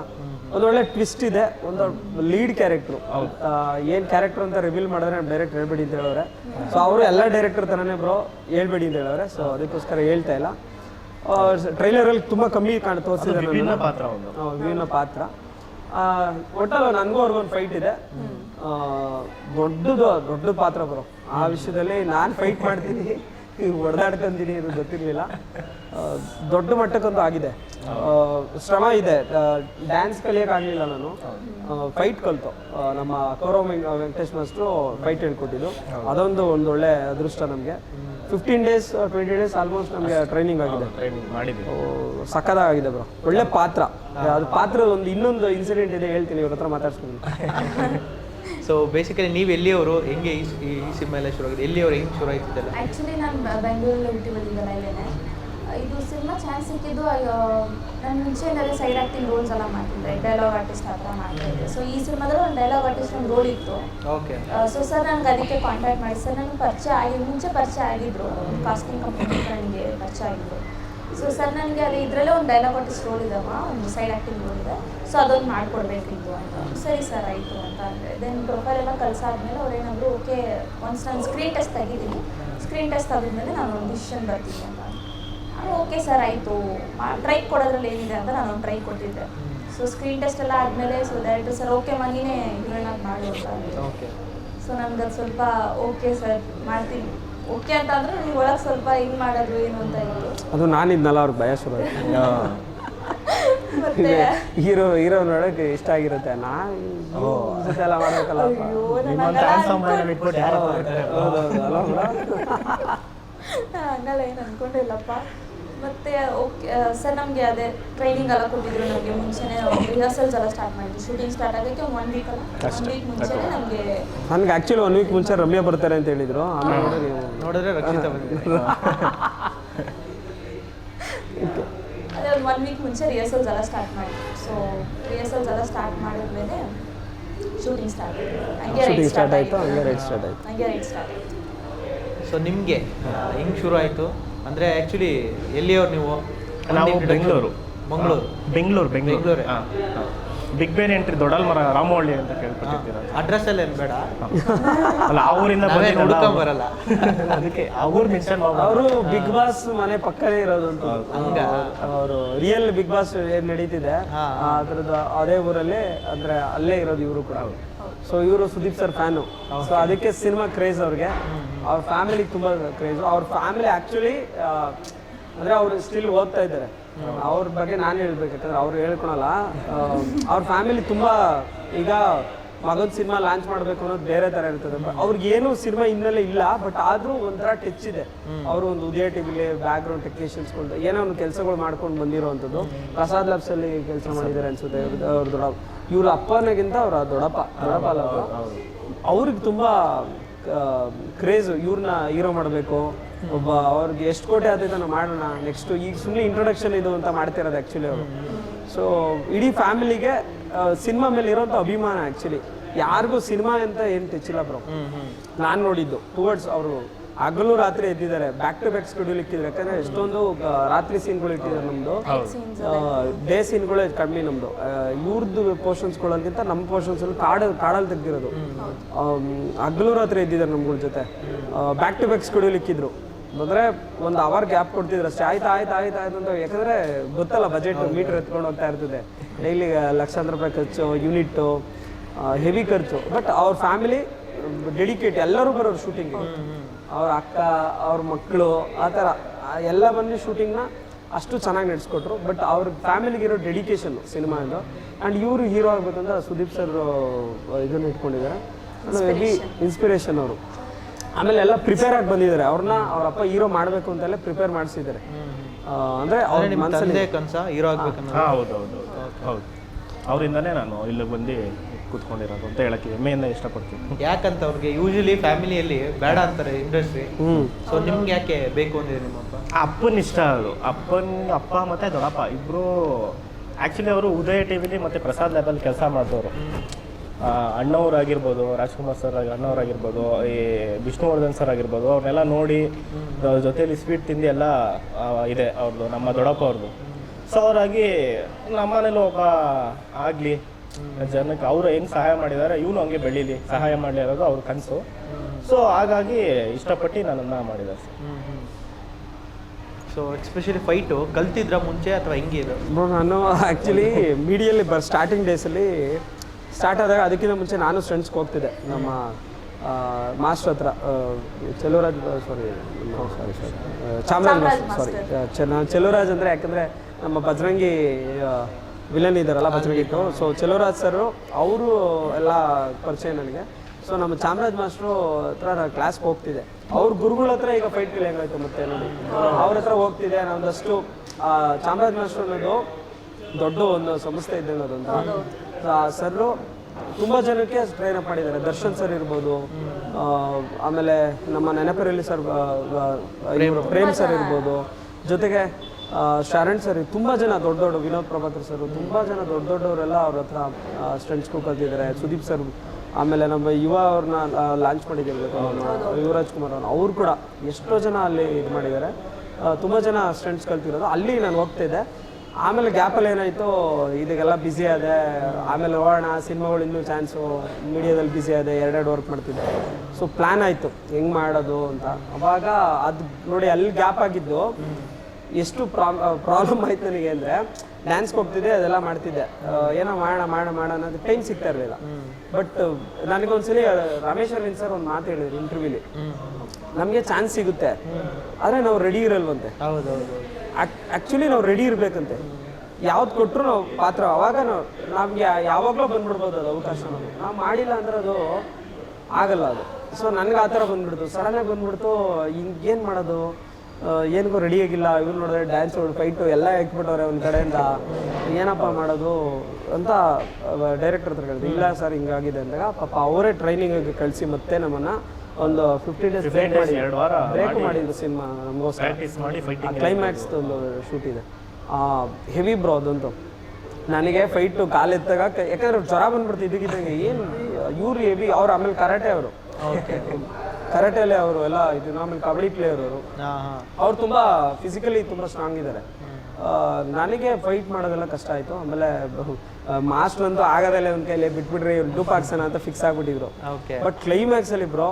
ಒಂದೊಳ್ಳೆ ಟ್ವಿಸ್ಟ್ ಇದೆ ಒಂದು ಲೀಡ್ ಕ್ಯಾರೆಕ್ಟ್ರು ಏನು ಕ್ಯಾರೆಕ್ಟರ್ ಅಂತ ರಿವೀಲ್ ಮಾಡಿದ್ರೆ ಡೈರೆಕ್ಟ್ ಹೇಳ್ಬೇಡಿ ಅಂತ ಹೇಳೋರೆ ಸೊ ಅವರು ಎಲ್ಲ ಡೈರೆಕ್ಟರ್ ಥರನೇ ಬ್ರೋ ಹೇಳ್ಬೇಡಿ ಅಂತ ಹೇಳೋರೆ ಸೊ ಅದಕ್ಕೋಸ್ಕರ ಹೇಳ್ತಾ ಇಲ್ಲ. ಟ್ರೈಲರಲ್ಲಿ ತುಂಬ ಕಮ್ಮಿ ಕಾಣ ತೋರಿಸಿದ್ದಾರೆ ವಿಭಿನ್ನ ಪಾತ್ರ ಒಟ್ಟಲ್ಲ ನನಗೂ ಅವ್ರಿಗೊಂದು ಫೈಟ್ ಇದೆ. ದೊಡ್ಡದು ದೊಡ್ಡ ಪಾತ್ರ ಬರೋ ಆ ವಿಷಯದಲ್ಲಿ ನಾನು ಫೈಟ್ ಮಾಡ್ತೀನಿ ಹೊಡೆದಾಡ್ಕೊಂತೀನಿ ಅದು ಗೊತ್ತಿರಲಿಲ್ಲ. ದೊಡ್ಡ ಮಟ್ಟಕ್ಕಂತೂ ಆಗಿದೆ. ಶ್ರಮ ಇದೆ. ಡ್ಯಾನ್ಸ್ ಕಲಿಯೋಕ್ಕಾಗಲಿಲ್ಲ ನಾನು. ಫೈಟ್ ಕಲಿತು. ನಮ್ಮ ಕೌರವ್ ವೆಂಕ್- ವೆಂಕಟೇಶ್ ಮಾಸ್ಟ್ರು ಫೈಟ್ ಹೇಳ್ಕೊಟ್ಟಿದ್ದು. ಅದೊಂದು ಒಂದು ಒಳ್ಳೆ ಅದೃಷ್ಟ ನಮಗೆ. Fifteen days twenty days almost ನಮಗೆ ಟ್ರೈನಿಂಗ್ ಆಗಿದೆ. ಸಕ್ಕದಾಗಿದೆ ಬ್ರೋ. ಒಳ್ಳೆ ಪಾತ್ರ. ಅದು ಪಾತ್ರದ ಒಂದು ಇನ್ನೊಂದು ಇನ್ಸಿಡೆಂಟ್ ಇದೆ ಹೇಳ್ತೀನಿ ಇವ್ರ ಹತ್ರ ಮಾತಾಡ್ಸ್ಕೊಂಡು ಸೊ ಬೇಸಿಕಲಿ ನೀವು ಎಲ್ಲಿಯವರು ಹೆಂಗೆ ಈ ಈ ಸಿನಿಮಾ ಎಲ್ಲ ಶುರು ಆಗಿದೆ? ಎಲ್ಲಿಯವರು ಹೆಂಗೆ ಶುರು ಆಯ್ತಿದ್ದಲ್ಲ? ಆ್ಯಕ್ಚುಲಿ ನಾನು ಬೆಂಗಳೂರಲ್ಲಿ ಹುಟ್ಟಿ ಬಂದಿದ್ದಲ್ಲ ಇಲ್ಲೇನೆ ಇದು ಸಿನಿಮಾ ಚಾನ್ಸ್ ಸಿಕ್ಕಿದ್ದು ನಾನು ಮುಂಚೆಯಿಂದಲೇ ಸೈಡ್ ಆ್ಯಕ್ಟಿಂಗ್ ರೋಲ್ಸ್ ಎಲ್ಲ ಮಾಡ್ತಿದ್ದೆ ಡೈಲಾಗ್ ಆರ್ಟಿಸ್ಟ್ ಆ ಥರ ಮಾಡ್ತಾಯಿದ್ದೆ ಸೊ ಈ ಸಿನಿಮಾದಲ್ಲಿ ಒಂದು ಡೈಲಾಗ್ ಆರ್ಟಿಸ್ಟ್ ಒಂದು ರೋಲ್ ಇತ್ತು. ಓಕೆ ಸೊ ಸರ್ ನನಗೆ ಅದಕ್ಕೆ ಕಾಂಟ್ಯಾಕ್ಟ್ ಮಾಡಿ. ಸರ್ ನನಗೆ ಪರಿಚಯ ಆಗಿ ಮುಂಚೆ ಪರಿಚಯ ಆಗಿದ್ರು. ಕಾಸ್ಟಿಂಗ್ ಕಂಪ್ನಿ ನನಗೆ ಪರಿಚಯ ಆಗಿದ್ರು. ಸೊ ಸರ್ ನನಗೆ ಅಲ್ಲಿ ಇದರಲ್ಲೇ ಒಂದು ಡೈಲಾಗ್ ಆರ್ಟಿಸ್ಟ್ ರೋಲ್ ಇದಾವ ಒಂದು ಸೈಡ್ ಆ್ಯಕ್ಟಿಂಗ್ ರೋಲ್ ಇದೆ. ಸೊ ಅದೊಂದು ಮಾಡಿಕೊಡ್ಬೇಕಿತ್ತು ಅಂತ. ಸರಿ ಸರ್ ಆಯಿತು ಅಂತ ಅಂದರೆ ದೆನ್ ಪ್ರೊಫೈಲ್ ಎಲ್ಲ ಕಲಿಸಾದ್ಮೇಲೆ ಅವ್ರು ಏನಾದ್ರು ಓಕೆ ಒನ್ಸ್ ನಾನು ಸ್ಕ್ರೀನ್ ಟೆಸ್ಟ್ ತೆಗಿದ್ದೀನಿ ಸ್ಕ್ರೀನ್ ಟೆಸ್ಟ್ ತೆಗೆದ್ಮೇಲೆ ನಾನು ಒಂದು ಡಿಸಿಷನ್ ಬರ್ತೀನಿ ಅಂತ. ನಾನು ಓಕೆ ಸರ್ ಆಯಿತು. ಟ್ರೈ ಕೊಡೋದ್ರಲ್ಲಿ ಏನಿದೆ ಅಂತ ನಾನು ಒಂದು ಟ್ರೈ ಕೊಟ್ಟಿದ್ದೆ. ಸೊ ಸ್ಕ್ರೀನ್ ಟೆಸ್ಟ್ ಎಲ್ಲ ಆದಮೇಲೆ ಸೊ ಡೈರೆಕ್ಟರ್ ಸರ್ ಓಕೆ ಮನೆಯೇ ಹೀರೋಯಿನ್ ಆಗಿ ಮಾಡು ಅಂತ. ಓಕೆ. ಸೊ ನನಗೆ ಅದು ಸ್ವಲ್ಪ ಓಕೆ ಸರ್ ಮಾಡ್ತೀನಿ. ಓಕೆ ಅಂತ ಅಂದ್ರೆ ಒಳಗೆ ಸ್ವಲ್ಪ ಹಿಂಗ್ ಮಾಡೋದು ಏನು ಅಂತ ಹೇಳಿ. ಅದು ನಾನಿದ್ನಲ್ಲ ಅವ್ರಿಗೆ ಭಯ ಶುರು ಮತ್ತೆ? ಹೀರೋ ಹೀರೋ ನೋಡಕ್ಕೆ ಇಷ್ಟ ಆಗಿರುತ್ತೆ. ನಾ ಎಲ್ಲ ಮಾಡ್ಬೇಕಲ್ಲ ಅಯ್ಯೋ ನಿಮ್ಮಂತ handsome man ಬಿಟ್ಬಿಟ್ಟು ಯಾರು ಬರ್ತಾರೆ? ಹೌದೌದು ಅಲ್ಲ ಬ್ರೋ? ನಾನು ಹಂಗಲ್ಲ ಏನು ಅನ್ಕೊಂಡಿಲ್ಲಪ್ಪ. ಮತ್ತೆ ಓಕೆ ಸರ್ ನಮಗೆ ಅದೇ ಟ್ರೈನಿಂಗ್ ಎಲ್ಲ ಕೊಟ್ಟಿದ್ರು ನಮಗೆ ಮುಂಚೆನೇ. ರಿಹರ್ಸಲ್ಸ್ ಎಲ್ಲ ಸ್ಟಾರ್ಟ್ ಮಾಡಿದ್ವಿ ಶೂಟಿಂಗ್ ಸ್ಟಾರ್ಟ್ ಆಗೋಕ್ಕೆ ಒನ್ ವೀಕ್ ಅಲ್ಲ? ಒನ್ ವೀಕ್ ಮುಂಚೆನೇ ನಮಗೆ ನನಗೆ ಆ್ಯಕ್ಚುಲಿ ಒನ್ ವೀಕ್ ಮುಂಚೆ ರಮ್ಯಾ ಬರ್ತಾರೆ ಅಂತ ಹೇಳಿದ್ರು. ಆಮೇಲೆ ನೋಡಿ ನೋಡಿದ್ರೆ ರಕ್ಷಿತ ಬಂದಿದೆ ಅದೇ ಒಂದು ಒನ್ ವೀಕ್ ಮುಂಚೆ ರಿಹರ್ಸಲ್ಸ್ ಎಲ್ಲ ಸ್ಟಾರ್ಟ್ ಮಾಡಿದ್ವಿ ಸೊ ರಿಹರ್ಸಲ್ಸ್ ಎಲ್ಲ ಸ್ಟಾರ್ಟ್ ಮಾಡಿದ್ಮೇಲೆ ಶೂಟಿಂಗ್ ಸ್ಟಾರ್ಟ್ ಹಂಗೆ Shooting ರೈಟ್ ಸ್ಟಾರ್ಟ್ ಆಯ್ತು, ಆಯಿತು. ಹಂಗೆ ರೈಟ್ ಸ್ಟಾರ್ಟ್ ಆಯ್ತು. ಹಂಗೆ ರೈಟ್ ಸ್ಟಾರ್ಟ್ ಆಯಿತು. ಸೊ ನಿಮಗೆ ಹೆಂಗೆ ಶುರು ಆಯಿತು? ಅಂದರೆ ಆ್ಯಕ್ಚುಲಿ ಎಲ್ಲಿಯವ್ರು ನೀವು? ನಾವು ಬೆಂಗಳೂರು. ಮಂಗಳೂರು. ಬೆಂಗಳೂರು ಬೆಂಗಳೂರು. ಬೆಂಗಳೂರೇ? ಬಿಗ್ ಬೇನ್ ಎಂಟ್ರಿ ದೊಡ್ಡಲ್ಮರ ರಾಮವಳ್ಳಿ ಅಂತ ಕೇಳ್ಪಟ್ಟಿದ್ದೀರ. ಅಡ್ರೆಸ್ ಎಲ್ಲ ಏನು ಬೇಡ ಅಲ್ಲ ಆ ಊರಿಂದ ನಾವೇ. ಬಂದಿದ್ದಲ್ಲ ಬರಲ್ಲ. ಅದಕ್ಕೆ ಆ ಊರು ಮೆನ್ಷನ್ ಅವರು ಬಿಗ್ ಬಾಸ್ ಮನೆ ಪಕ್ಕನೇ ಇರೋದು ಅಂತ. ಹಂಗ? ಅವರು ರಿಯಲ್ ಬಿಗ್ ಬಾಸ್ ಏನು ನಡೀತಿದೆ? ಆ ಅದ್ರದ್ದು ಅದೇ ಊರಲ್ಲಿ ಅಂದ್ರೆ ಅಲ್ಲೇ ಇರೋದು ಇವರು ಕೂಡ. ಸೊ ಇವರು ಸುದೀಪ್ ಸರ್ ಫ್ಯಾನು ಸೊ ಅದಕ್ಕೆ ಸಿನಿಮಾ ಕ್ರೇಜ್ ಅವ್ರಿಗೆ. ಅವ್ರ ಫ್ಯಾಮಿಲಿ ತುಂಬಾ ಕ್ರೇಜ್ ಅವ್ರ ಫ್ಯಾಮಿಲಿ ಆಕ್ಚುಲಿ ಅಂದ್ರೆ ಅವ್ರು ಸ್ಟಿಲ್ ಓದ್ತಾ ಇದ್ದಾರೆ. ಅವ್ರ ಬಗ್ಗೆ ನಾನು ಹೇಳ್ಬೇಕಂದ್ರೆ ಯಾಕಂದ್ರೆ ಅವ್ರು ಹೇಳ್ಕೊಳಲ್ಲ. ಅವ್ರ ಫ್ಯಾಮಿಲಿ ತುಂಬಾ ಈಗ ಮಗನ್ ಸಿನಿಮಾ ಲಾಂಚ್ ಮಾಡ್ಬೇಕು ಅನ್ನೋದು ಬೇರೆ ತರ ಇರ್ತದೆ. ಅವ್ರಿಗೆ ಏನು ಸಿನಿಮಾ ಹಿನ್ನೆಲೆ ಇಲ್ಲ ಬಟ್ ಆದ್ರೂ ಒಂಥರ ಟಚ್ ಇದೆ. ಅವರು ಒಂದು ಉದಯ ಟಿವಿಲಿ ಬ್ಯಾಕ್ ಗ್ರೌಂಡ್ ಟೆಕ್ನಿಷಿಯನ್ಸ್ಗಳು ಏನೋ ಒಂದು ಕೆಲಸಗಳು ಮಾಡ್ಕೊಂಡು ಬಂದಿರೋವಂಥದ್ದು ಪ್ರಸಾದ್ ಲಬ್ಸ್ ಅಲ್ಲಿ ಕೆಲಸ ಮಾಡಿದ್ದಾರೆ ಅನ್ಸುತ್ತೆ ಅವ್ರ- ದೊಡ್ಡ ಇವ್ರ ಅಪ್ಪನಗಿಂತ ಅವ್ರ ದೊಡ್ಡಪ್ಪ. ದೊಡ್ಡಪ್ಪ ಅಲ್ಲ ಅವ್ರು. ಅವ್ರಿಗೆ ತುಂಬಾ ಕ್ರೇಜ್ ಇವ್ರನ್ನ ಹೀರೋ ಮಾಡಬೇಕು. ಒಬ್ಬ ಅವ್ರಿಗೆ ಎಷ್ಟು ಕೋಟಿ ಆದೈತೆ ನಾವು ಮಾಡೋಣ ನೆಕ್ಸ್ಟ್ ಈಗ ಸುಮ್ಮನೆ ಇಂಟ್ರೊಡಕ್ಷನ್ ಇದು ಅಂತ ಮಾಡ್ತಿರೋದು ಆ್ಯಕ್ಚುಲಿ ಅವರು. ಸೊ ಇಡೀ ಫ್ಯಾಮಿಲಿಗೆ ಸಿನಿಮಾ ಮೇಲೆ ಇರೋಂಥ ಅಭಿಮಾನ ಆ್ಯಕ್ಚುಲಿ ಯಾರಿಗೂ ಸಿನಿಮಾ ಅಂತ ಏನು ತೆಚ್ಚಿಲ್ಲ ಬ್ರೋ ನಾನು ನೋಡಿದ್ದು ಟುವರ್ಡ್ಸ್ ಅವರು. ಹಗಲು ರಾತ್ರಿ ಎದ್ದಿದ್ದಾರೆ. ಬ್ಯಾಕ್ ಟು ಬ್ಯಾಕ್ ಸ್ಕೆಡ್ಯೂಲ್ ಇಟ್ಟಿದ್ದಾರೆ ಯಾಕಂದ್ರೆ ಎಷ್ಟೊಂದು ಆ, ರಾತ್ರಿ ಸೀನ್ಗಳು ಇಟ್ಟಿದ್ದಾರೆ ನಮ್ಮದು ಸೀನ್ಸ್ ಡೇ ಸೀನ್ಗಳೇ ಕಡಿಮೆ ನಮ್ಮದು ಇವ್ರದ್ದು ಪೋರ್ಷನ್ಸ್ಗಳಕ್ಕಿಂತ ನಮ್ಮ ಪೋರ್ಷನ್ಸ್ ಕಾಡ ಕಾಡಲ್ಲಿ ತೆಗ್ದಿರೋದು. ಹಗಲು ರಾತ್ರಿ ಎದ್ದಿದ್ದಾರೆ ನಮ್ಗಳ ಜೊತೆ. ಬ್ಯಾಕ್ ಟು ಬ್ಯಾಕ್ ಸ್ಕೆಡ್ಯೂಲ್ ಇಕ್ಕಿದ್ರು. ಅಂದ್ರೆ ಒಂದು ಅವರ್ ಗ್ಯಾಪ್ ಕೊಡ್ತಿದ್ರು ಅಷ್ಟೇ. ಆಯ್ತು ಆಯ್ತು ಆಯ್ತು ಆಯ್ತು ಅಂತ. ಯಾಕಂದ್ರೆ ಗೊತ್ತಲ್ಲ ಬಜೆಟ್ ಮೀಟರ್ ಎತ್ಕೊಂಡು ಹೋಗ್ತಾ ಇರ್ತದೆ. ಡೈಲಿ ಲಕ್ಷಾಂತರ ರೂಪಾಯಿ ಖರ್ಚು ಯೂನಿಟ್ಟು ಹೆವಿ ಖರ್ಚು. ಬಟ್ ಅವ್ರ ಫ್ಯಾಮಿಲಿ ಡೆಡಿಕೇಟ್ ಎಲ್ಲರೂ ಬರೋರು ಶೂಟಿಂಗ್ ಅವ್ರ ಅಕ್ಕ ಅವ್ರ ಮಕ್ಕಳು ಆ ಥರ ಎಲ್ಲ ಬಂದು ಶೂಟಿಂಗ್ನ ಅಷ್ಟು ಚೆನ್ನಾಗಿ ನಡೆಸ್ಕೊಟ್ರು. ಬಟ್ ಅವ್ರ ಫ್ಯಾಮಿಲಿಗೆ ಇರೋ ಡೆಡಿಕೇಶನ್ ಸಿನಿಮಾ ಇದು. ಆ್ಯಂಡ್ ಇವರು ಹೀರೋ ಆಗ್ಬೇಕಂದ್ರೆ ಸುದೀಪ್ ಸರ್ ಇದನ್ನು ಇಟ್ಕೊಂಡಿದ್ದಾರೆ. ಹೆವಿ ಇನ್ಸ್ಪಿರೇಷನ್ ಅವರು. ಆಮೇಲೆ ಎಲ್ಲ ಪ್ರಿಪೇರ್ ಆಗಿ ಬಂದಿದ್ದಾರೆ. ಅವ್ರನ್ನ ಅವ್ರ ಅಪ್ಪ ಹೀರೋ ಮಾಡಬೇಕು ಅಂತೆಲ್ಲ ಪ್ರಿಪೇರ್ ಮಾಡಿಸಿದ್ದಾರೆ. ಅಂದರೆ ಅವ್ರ ಮನಸ್ಸಲ್ಲಿ ಕನಸ ಹೀರೋ ಆಗಬೇಕು ಹೌದು ಹೌದು ಹೌದು. ಹೌದು. ಅವರಿಂದನೇ ನಾನು ಇಲ್ಲಿಗೆ ಬಂದು ಕೂತ್ಕೊಂಡಿರೋದು ಅಂತ ಹೇಳಕ್ಕೆ ಹೆಮ್ಮೆಯಿಂದ ಇಷ್ಟಪಡ್ತೀನಿ. ಯಾಕಂತ ಅವ್ರಿಗೆ ಯೂಶಲಿ ಫ್ಯಾಮಿಲಿಯಲ್ಲಿ ಬೇಡ ಅಂತಾರೆ ಇಂಡಸ್ಟ್ರಿ ಸೊ ನಿಮ್ಗೆ ಯಾಕೆ ಬೇಕು ಅಂದಿದೆ ನಿಮ್ಮಪ್ಪ ಅಪ್ಪನ ಇಷ್ಟ ಅದು. ಅಪ್ಪನ ಅಪ್ಪ ಮತ್ತು ದೊಡ್ಡಪ್ಪ. ಇಬ್ಬರು ಆ್ಯಕ್ಚುಲಿ ಅವರು ಉದಯ ಟಿ ವಿಲಿ ಮತ್ತು ಪ್ರಸಾದ್ ಲ್ಯಾಬಲ್ ಕೆಲಸ ಮಾಡಿದವರು. ಅಣ್ಣವರಾಗಿರ್ಬೋದು ರಾಜ್ಕುಮಾರ್ ಸರ್ ಅಣ್ಣವರಾಗಿರ್ಬೋದು ಈ ವಿಷ್ಣುವರ್ಧನ್ ಸರ್ ಆಗಿರ್ಬೋದು ಅವ್ರನ್ನೆಲ್ಲ ನೋಡಿ ಅವ್ರ ಜೊತೆಲಿ ಸ್ವೀಟ್ ತಿಂದು ಎಲ್ಲ ಇದೆ ಅವ್ರದ್ದು ನಮ್ಮ ದೊಡ್ಡಪ್ಪ ಅವ್ರದ್ದು ಸೊ ಅವರಾಗಿ ನಮ್ಮನೇಲಿ ಒಬ್ಬ ಆಗಲಿ. ಜನಕ್ಕೆ ಅವರು ಹೆಂಗೆ ಸಹಾಯ ಮಾಡಿದ್ದಾರೆ ಇವನು ಹಂಗೆ ಬೆಳೀಲಿ ಸಹಾಯ ಮಾಡಲಿ ಅನ್ನೋದು ಅವ್ರ ಕನಸು. ಸೊ ಹಾಗಾಗಿ ಇಷ್ಟಪಟ್ಟು ನನ್ನನ್ನು ಮಾಡಿದ್ದಾರೆ ಸೊ ಎಸ್ಪೆಷಲಿ ಫೈಟು ಕಲ್ತಿದ್ರ ಮುಂಚೆ ಅಥವಾ ಹೆಂಗೆ ಇದು? ನಾನು ಆ್ಯಕ್ಚುಲಿ ಮೀಡಿಯಲ್ಲಿ ಬರ್ ಸ್ಟಾರ್ಟಿಂಗ್ ಡೇಸಲ್ಲಿ ಸ್ಟಾರ್ಟ್ ಆದಾಗ ಅದಕ್ಕಿಂತ ಮುಂಚೆ ನಾನು ಫ್ರೆಂಡ್ಸ್ಗೆ ಹೋಗ್ತಿದ್ದೆ. ನಮ್ಮ ಮಾಸ್ಟರ್ ಹತ್ರ Cheluvaraj sorry sorry sorry Chamaraj Chamaraj master sorry Cheluvaraj ಅಂದರೆ ಯಾಕಂದರೆ ನಮ್ಮ ಬಜರಂಗಿ ವಿಲನ್ ಇದ್ದಾರಲ್ಲ ಬಚ್ಚಬೇಕಿತ್ತು ಸೊ ಚೆಲುವರಾಜ್ ಸರ್ ಅವರು ಎಲ್ಲ ಪರಿಚಯ ನನಗೆ. ಸೊ ನಮ್ಮ ಚಾಮರಾಜ್ ಮಾಸ್ಟ್ರು ಹತ್ರ ಕ್ಲಾಸ್ಗೆ ಹೋಗ್ತಿದೆ ಅವ್ರ ಗುರುಗಳ ಹತ್ರ ಈಗ ಫೈಟ್ ಕಲಿಯಂಗಾಯ್ತು ಮತ್ತೆ ನೋಡಿ. ಅವ್ರ ಹತ್ರ ಹೋಗ್ತಿದೆ ನಾನು ಒಂದಷ್ಟು ಆ, ಚಾಮರಾಜ್ ಮಾಸ್ಟ್ರು ಅನ್ನೋದು ದೊಡ್ಡ ಒಂದು ಸಂಸ್ಥೆ ಇದೆ ಅನ್ನೋದೊಂದು ಸರ್ರು ತುಂಬ ಜನಕ್ಕೆ ಟ್ರೈನ್ ಅಪ್ ಮಾಡಿದ್ದಾರೆ. ದರ್ಶನ್ ಸರ್ ಇರ್ಬೋದು ಆ, ಆಮೇಲೆ ನಮ್ಮ ನೆನಪರಲ್ಲಿ ಸರ್ ಪ್ರೇಮ್. ಸರ್ ಇರ್ಬೋದು. ಜೊತೆಗೆ ಆ, ಶರಣ್ ಸರ್ ತುಂಬ ಜನ ದೊಡ್ಡ ದೊಡ್ಡ ವಿನೋದ್ ಪ್ರಭಾಕರ್ ಸರ್, ತುಂಬ ಜನ ದೊಡ್ಡ ದೊಡ್ಡವರೆಲ್ಲ ಅವ್ರ ಹತ್ರ ಸ್ಟಂಟ್ಸ್ಗೂ ಕಲ್ತಿದ್ದಾರೆ ಸುದೀಪ್ ಸರ್, ಆಮೇಲೆ ನಮ್ಮ ಯುವ ಅವ್ರನ್ನ ಲಾಂಚ್ ಮಾಡಿದ್ದೀವಿ ಯುವರಾಜ್ ಕುಮಾರ್ ಅವ್ರು ಅವ್ರು ಕೂಡ ಎಷ್ಟೋ ಜನ ಅಲ್ಲಿ ಇದು ಮಾಡಿದ್ದಾರೆ. ತುಂಬ ಜನ ಸ್ಟಂಟ್ಸ್ ಕಲ್ತಿರೋದು. ಅಲ್ಲಿ ನಾನು ಹೋಗ್ತಿದ್ದೆ ಆಮೇಲೆ ಗ್ಯಾಪಲ್ಲಿ ಏನಾಯಿತು ಇದಕ್ಕೆಲ್ಲ ಬ್ಯುಸಿ ಆದೆ. ಆಮೇಲೆ ಹೋಗೋಣ ಸಿನಿಮಾಗಳು ಇನ್ನೂ ಚಾನ್ಸು ಮೀಡಿಯಾದಲ್ಲಿ ಬ್ಯುಸಿ ಆದೆ, ಎರಡೆರಡು ವರ್ಕ್ ಮಾಡ್ತಿದ್ದೆ. ಸೊ ಪ್ಲ್ಯಾನ್ ಆಯಿತು. ಹೆಂಗೆ ಮಾಡೋದು ಅಂತ. ಅವಾಗ ಅದು ನೋಡಿ, ಅಲ್ಲಿ ಗ್ಯಾಪ್ ಆಗಿದ್ದು ಎಷ್ಟು ಪ್ರಾಬ್ಲಮ್ ಆಯ್ತು ನನಗೆ ಅಂದರೆ ಡ್ಯಾನ್ಸ್ಗೆ ಹೋಗ್ತಿದ್ದೆ, ಅದೆಲ್ಲ ಮಾಡ್ತಿದ್ದೆ. ಏನೋ ಮಾಡೋಣ ಮಾಡೋಣ ಮಾಡೋಣ ಅನ್ನೋದು ಟೈಮ್ ಸಿಗ್ತಾ ಇರಲಿಲ್ಲ. ಬಟ್ ನನಗೊಂದ್ಸಲಿ ರಮೇಶ್ ಅರವಿಂದ್ ಸರ್ ಒಂದು ಮಾತು ಹೇಳಿದ್ರು ಇಂಟರ್ವ್ಯೂಲಿ ನಮಗೆ ಚಾನ್ಸ್ ಸಿಗುತ್ತೆ. ಆದರೆ ನಾವು ರೆಡಿ ಇರಲ್ವಂತೆ. ಆ್ಯಕ್ಚುಲಿ ನಾವು ರೆಡಿ ಇರಬೇಕಂತೆ. ಯಾವ್ದು ಕೊಟ್ಟರು ನಾವು ಪಾತ್ರ. ಅವಾಗ ನಾವು, ನಮಗೆ ಯಾವಾಗಲೂ ಬಂದ್ಬಿಡ್ಬೋದು ಅದು ಅವಕಾಶ ನಾವು ಮಾಡಿಲ್ಲ ಅಂದ್ರೆ ಅದು ಆಗಲ್ಲ ಅದು. ಸೊ ನನಗೆ ಆ ಥರ ಬಂದ್ಬಿಡ್ತು. ಸಡನ್ನಾಗಿ ಬಂದ್ಬಿಡ್ತು ಹಿಂಗೇನು ಮಾಡೋದು? ಏನಿಗೂ ರೆಡಿ ಆಗಿಲ್ಲ. ಇವ್ರು ನೋಡಿದ್ರೆ ಡ್ಯಾನ್ಸ್ ಫೈಟು ಎಲ್ಲ ಇಟ್ಬಿಟ್ಟವ್ರೆ ಒಂದು ಕಡೆಯಿಂದ. ಏನಪ್ಪ ಮಾಡೋದು ಅಂತ ಡೈರೆಕ್ಟರ್ ಹತ್ರ ಕೇಳಿದ್ರು ಇಲ್ಲ ಸರ್ ಹಿಂಗಾಗಿದೆ ಅಂದಾಗ ಪಾಪ ಅವರೇ ಟ್ರೈನಿಂಗ್ ಕಳಿಸಿ ಮತ್ತೆ ನಮ್ಮನ್ನ ಒಂದು ಫಿಫ್ಟಿ ಡೇಸ್ ಬ್ರೇಕ್ ಮಾಡಿ ಎರಡು ವಾರ ಬ್ರೇಕ್ ಮಾಡಿದ್ರು ಸಿನಿಮಾ ನಮಗೋಸ್ಕರ. ಪ್ರಾಕ್ಟೀಸ್ ಮಾಡಿ ಫೈಟಿಂಗ್ ಕ್ಲೈಮ್ಯಾಕ್ಸ್ ಒಂದು ಶೂಟ್ ಇದೆ. ಹೆವಿ ಬ್ರೋ ಅದಂತೂ. ನನಗೆ ಫೈಟು ಕಾಲು ಎತ್ತಾಗ ಯಾಕಂದ್ರೆ ಜ್ವರ ಬಂದ್ಬಿಡ್ತು ಇದಕ್ಕಿದ್ದಂಗೆ ಏನು ಇವ್ರು ಹೆವಿ ಅವ್ರು ಆಮೇಲೆ ಕರಾಟೆ ಅವರು. ಕರಾಟೆಲೆ ಅವರು ಎಲ್ಲ ಇದು ನಾರ್ಮಲ್ ಕಬಡ್ಡಿ ಪ್ಲೇಯರ್ ಅವರು. ಅವ್ರು ತುಂಬಾ ಫಿಸಿಕಲಿ ತುಂಬಾ ಸ್ಟ್ರಾಂಗ್ ಇದ್ದಾರೆ. ನನಗೆ ಫೈಟ್ ಮಾಡೋದೆಲ್ಲ ಕಷ್ಟ ಆಯ್ತು. ಆಮೇಲೆ ಮಾಸ್ಟರ್ ಅಂತೂ ಆಗೋದಲ್ಲ ಒಂದು ಕೈಲಿ ಬಿಟ್ಬಿಟ್ರಿ ಇವ್ರು ಡೂಪ್ ಹಾಕ್ಸೋಣ ಅಂತ ಫಿಕ್ಸ್ ಆಗ್ಬಿಟ್ಟಿದ್ರು. ಬಟ್ ಕ್ಲೈಮ್ಯಾಕ್ಸ್ ಅಲ್ಲಿ ಬ್ರೋ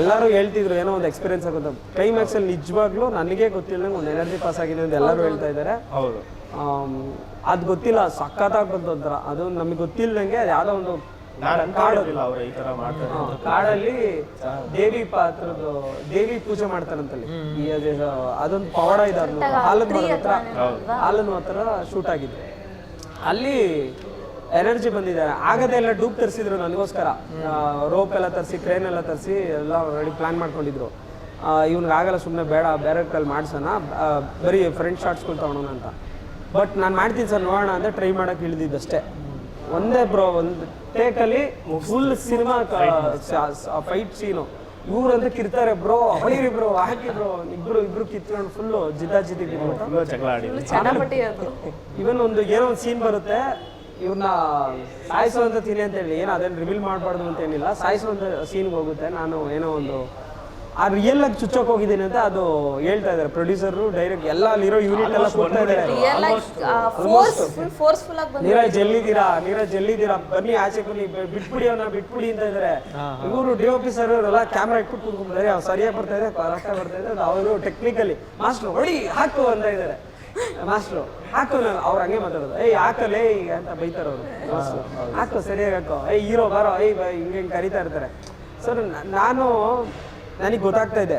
ಎಲ್ಲರೂ ಹೇಳ್ತಿದ್ರು ಏನೋ ಒಂದು ಎಕ್ಸ್ಪೀರಿಯನ್ಸ್ ಆಗುತ್ತೆ ಕ್ಲೈಮ್ಯಾಕ್ಸ್ ಅಲ್ಲಿ ನಿಜವಾಗ್ಲೂ ನನಗೆ ಗೊತ್ತಿಲ್ಲ ಒಂದು ಎನರ್ಜಿ ಪಾಸ್ ಆಗಿದೆ ಅಂತ ಎಲ್ಲರೂ ಹೇಳ್ತಾ ಇದ್ದಾರೆ. ಅದು ಗೊತ್ತಿಲ್ಲ ಸಖತ್ತಾಗಿ ಬಂತು ಒಂಥರ. ಅದು ನಮಗೆ ಗೊತ್ತಿಲ್ಲದಂಗೆ ಯಾವುದೋ ಒಂದು ನಾನು ಕಾಡು ಅನ್ಕೊಂಡಿರಲಿಲ್ಲ ಅವ್ರು ಈ ತರ ಮಾಡ್ತಾರೆ ಕಾಡಲ್ಲಿ ದೇವಿ ಪಾತ್ರದ ದೇವಿ ಪೂಜೆ ಮಾಡ್ತಾರಂತಲ್ಲಿ. ಈ ಅದೇ- ಅದೊಂದು ಪವಾಡ ಇದೆ ಅದನ್ನ ಹಾಲನ್ ಮರದ ಹತ್ರ. ಹತ್ರ ಶೂಟ್ ಆಗಿದೆ ಅಲ್ಲಿ ಎನರ್ಜಿ ಬಂದಿದ್ದಾರೆ. ಆಗದೆ ಎಲ್ಲ ಡೂಪ್ ತರಿಸಿದ್ರು ನನಗೋಸ್ಕರ. ರೋಪ್ ಎಲ್ಲ ತರಿಸಿ ಕ್ರೇನ್ ಎಲ್ಲ ತರಿಸಿ ಎಲ್ಲ ರೆಡಿ ಪ್ಲಾನ್ ಮಾಡ್ಕೊಂಡಿದ್ರು. ಇವ್ನಿಗೆ ಆಗಲ್ಲ ಸುಮ್ಮನೆ ಬೇಡ ಬೇರೆ ಕಲ್ ಮಾಡ್ಸೋಣ. ಆ, ಬರೀ ಫ್ರೆಂಡ್ ಶಾರ್ಟ್ಸ್ಗಳು ತೊಗೊಳೋಣ ಅಂತ. ಬಟ್ ನಾನು ಮಾಡ್ತೀನಿ ಸರ್ ನೋಡೋಣ ಅಂತ ಟ್ರೈ ಮಾಡಕ್ಕೆ ಇಳಿದಿದ್ದಷ್ಟೇ ಒಂದೇ ಬ್ರೋ ಒಂದು ಟೇಕಲ್ಲಿ ಫುಲ್ ಸಿನಿಮಾ ಫೈಟ್ ಸೀನು ಇವ್ರಂತ ಕಿರ್ತಾರೆ ಬ್ರೋ ಹೊಡಿರಿ ಬ್ರೋ ಹಾಕಿ ಬ್ರೋ ಇಬ್ರು ಇಬ್ರು ಕಿತ್ಕೊಂಡು ಫುಲ್ ಜಿದ್ದಾ ಜಿದ್ದಿ ಇವನ್ ಒಂದು ಏನೋ ಒಂದು ಸೀನ್ ಬರುತ್ತೆ. ಇವನ್ನ ಸಾಯಿಸುವಂತ ತಿನಿ ಅಂತ ಹೇಳಿ ಏನು ಅದನ್ನ ರಿವೀಲ್ ಮಾಡಬಾರ್ದು ಅಂತ ಏನಿಲ್ಲ. ಸಾಯಿಸುವಂತ ಸೀನ್ಗೆ ಹೋಗುತ್ತೆ. ನಾನು ಏನೋ ಒಂದು ಆ ರಿಯಲ್ ಆಗಿ ಚುಚ್ಚೋಕ್ ಹೋಗಿದ್ದೀನಿ ಅಂತ ಅದು ಹೇಳ್ತಾ ಇದಾರೆ ಪ್ರೊಡ್ಯೂಸರ್ ಡೈರೆಕ್ಟ್ ಎಲ್ಲ ಅಲ್ಲಿರೋ ಯೂನಿಟ್ ಎಲ್ಲ ಕೊಡ್ತಾ ಇದ್ದಾರೆ. ರಿಯಲ್ ಆಗಿ ಫೋರ್ಸ್ ಫುಲ್ ಫೋರ್ಸ್ಫುಲ್ ಆಗಿ ಬಂದಿದೆ. ನೀರಜ್ ಎಲ್ಲಿದ್ದೀರಾ? ನೀರಜ್ ಎಲ್ಲಿದ್ದೀರಾ? ಬನ್ನಿ ಆಚೆ ಬನ್ನಿ ಬಿಟ್ಬಿಡಿ ಅವ್ನ ಬಿಟ್ಬಿಡಿ ಅಂತ ಇದಾರೆ ಇವರು ಡಿ ಆಫೀಸರ್ ಪಿ ಸರ್ ಅವರೆಲ್ಲ ಕ್ಯಾಮ್ರಾ ಇಟ್ಬಿಟ್ಟು ಕೂತ್ಕೊಂಡಿದ್ದಾರೆ ಅವ್ರು ಸರಿಯಾಗಿ ಬರ್ತಾ ಇದೆ ಕರೆಕ್ಟಾಗಿ ಬರ್ತಾ ಇದೆ ಅವರು ಟೆಕ್ನಿಕಲಿ ಮಾಸ್ಟರ್ ಹೊಡಿ ಹಾಕು ಅಂತ ಇದ್ದಾರೆ. ಮಾಸ್ಟ್ರು ಹಾಕು ನಾನು. ಅವ್ರು ಹಂಗೆ ಮಾತಾಡೋದು. ಏಯ್ ಹಾಕಲೇ ಈಗ ಅಂತ ಬೈತಾರೆ ಅವರು. ಮಾಸ್ಟ್ರು ಹಾಕು ಸರಿಯಾಗಿ ಹಾಕು. ಏಯ್ ಹೀರೋ ಬಾರೋ ಏಯ್ ಬೈ ಹಿಂಗೆ ಹಿಂಗೆ ಕರಿತಾ ಇರ್ತಾರೆ. ಸರ್ ನಾನು ನನಗೆ ಗೊತ್ತಾಗ್ತಾ ಇದೆ.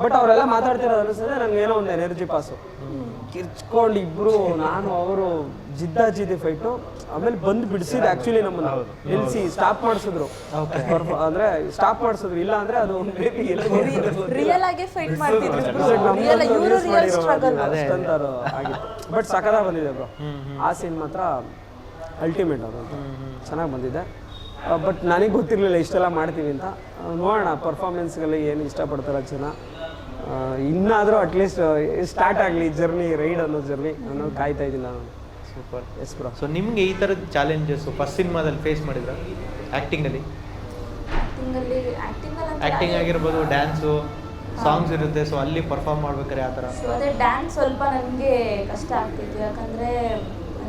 ಬಟ್ ಅವರೆಲ್ಲ ಮಾತಾಡ್ತಿರೋದು ಅನಿಸಿದ್ರೆ ನಂಗೆ ಏನೋ ಒಂದು ಎನರ್ಜಿ ಪಾಸು ಕಿರ್ಚ್ಕೊಂಡು ಇಬ್ರು ನಾನು ಅವರು ಜಿದ್ದಾಜಿದ್ದೆ ಫೈಟು ಆಮೇಲೆ ಬಂದು ಬಿಡಿಸಿದ್ ಆಕ್ಚುಲಿ ನಮ್ಮನ್ನ. ನಿಲ್ಸಿ ಸ್ಟಾಪ್ ಮಾಡಿಸಿದ್ರು. ಅಂದ್ರೆ ಸ್ಟಾಪ್ ಮಾಡಿಸಿದ್ರು. ಇಲ್ಲ ಅಂದ್ರೆ ಅದು ರಿಯಲ್ ಆಗಿ ಫೈಟ್ ಮಾಡ್ತಿದ್ರು ಬಟ್ ಸಕದ ಬಂದಿದೆ ಬ್ರೋ ಆ ಸೀನ್ ಮಾತ್ರ ಅಲ್ಟಿಮೇಟ್ ಅದು ಚೆನ್ನಾಗಿ ಬಂದಿದೆ. ಬಟ್ ನನಗೆ ಗೊತ್ತಿರಲಿಲ್ಲ ಇಷ್ಟೆಲ್ಲ ಮಾಡ್ತೀವಿ ಅಂತ. ನೋಡೋಣ ಪರ್ಫಾರ್ಮೆನ್ಸ್ಗೆಲ್ಲ ಏನು ಇಷ್ಟಪಡ್ತಾರೆ ಜನ. ಇನ್ನಾದರೂ ಅಟ್ಲೀಸ್ಟ್ ಸ್ಟಾರ್ಟ್ ಆಗಲಿ ಜರ್ನಿ ರೈಡ್ ಅನ್ನೋ ಜರ್ನಿ ನಾನು ಕಾಯ್ತಾ ಇದ್ದೀನಿ ನಾನು. ಸೂಪರ್ ಎಸ್ ಬ್ರೋ ಸೊ ನಿಮಗೆ ಈ ಥರದ ಚಾಲೆಂಜಸ್ ಫಸ್ಟ್ ಸಿನಿಮಾದಲ್ಲಿ ಫೇಸ್ ಮಾಡಿದ್ರ? ಆ್ಯಕ್ಟಿಂಗಲ್ಲಿ ಆ್ಯಕ್ಟಿಂಗ್ ಆಗಿರ್ಬೋದು ಡ್ಯಾನ್ಸು ಸಾಂಗ್ಸ್ ಇರುತ್ತೆ ಸೊ ಅಲ್ಲಿ ಪರ್ಫಾರ್ಮ್ ಮಾಡ್ಬೇಕಾರೆ ಆ ಥರ ಸೊ ಅದೇ ಡ್ಯಾನ್ಸ್ ಸ್ವಲ್ಪ ನನಗೆ ಕಷ್ಟ ಆಗ್ತಿತ್ತು. ಯಾಕಂದ್ರೆ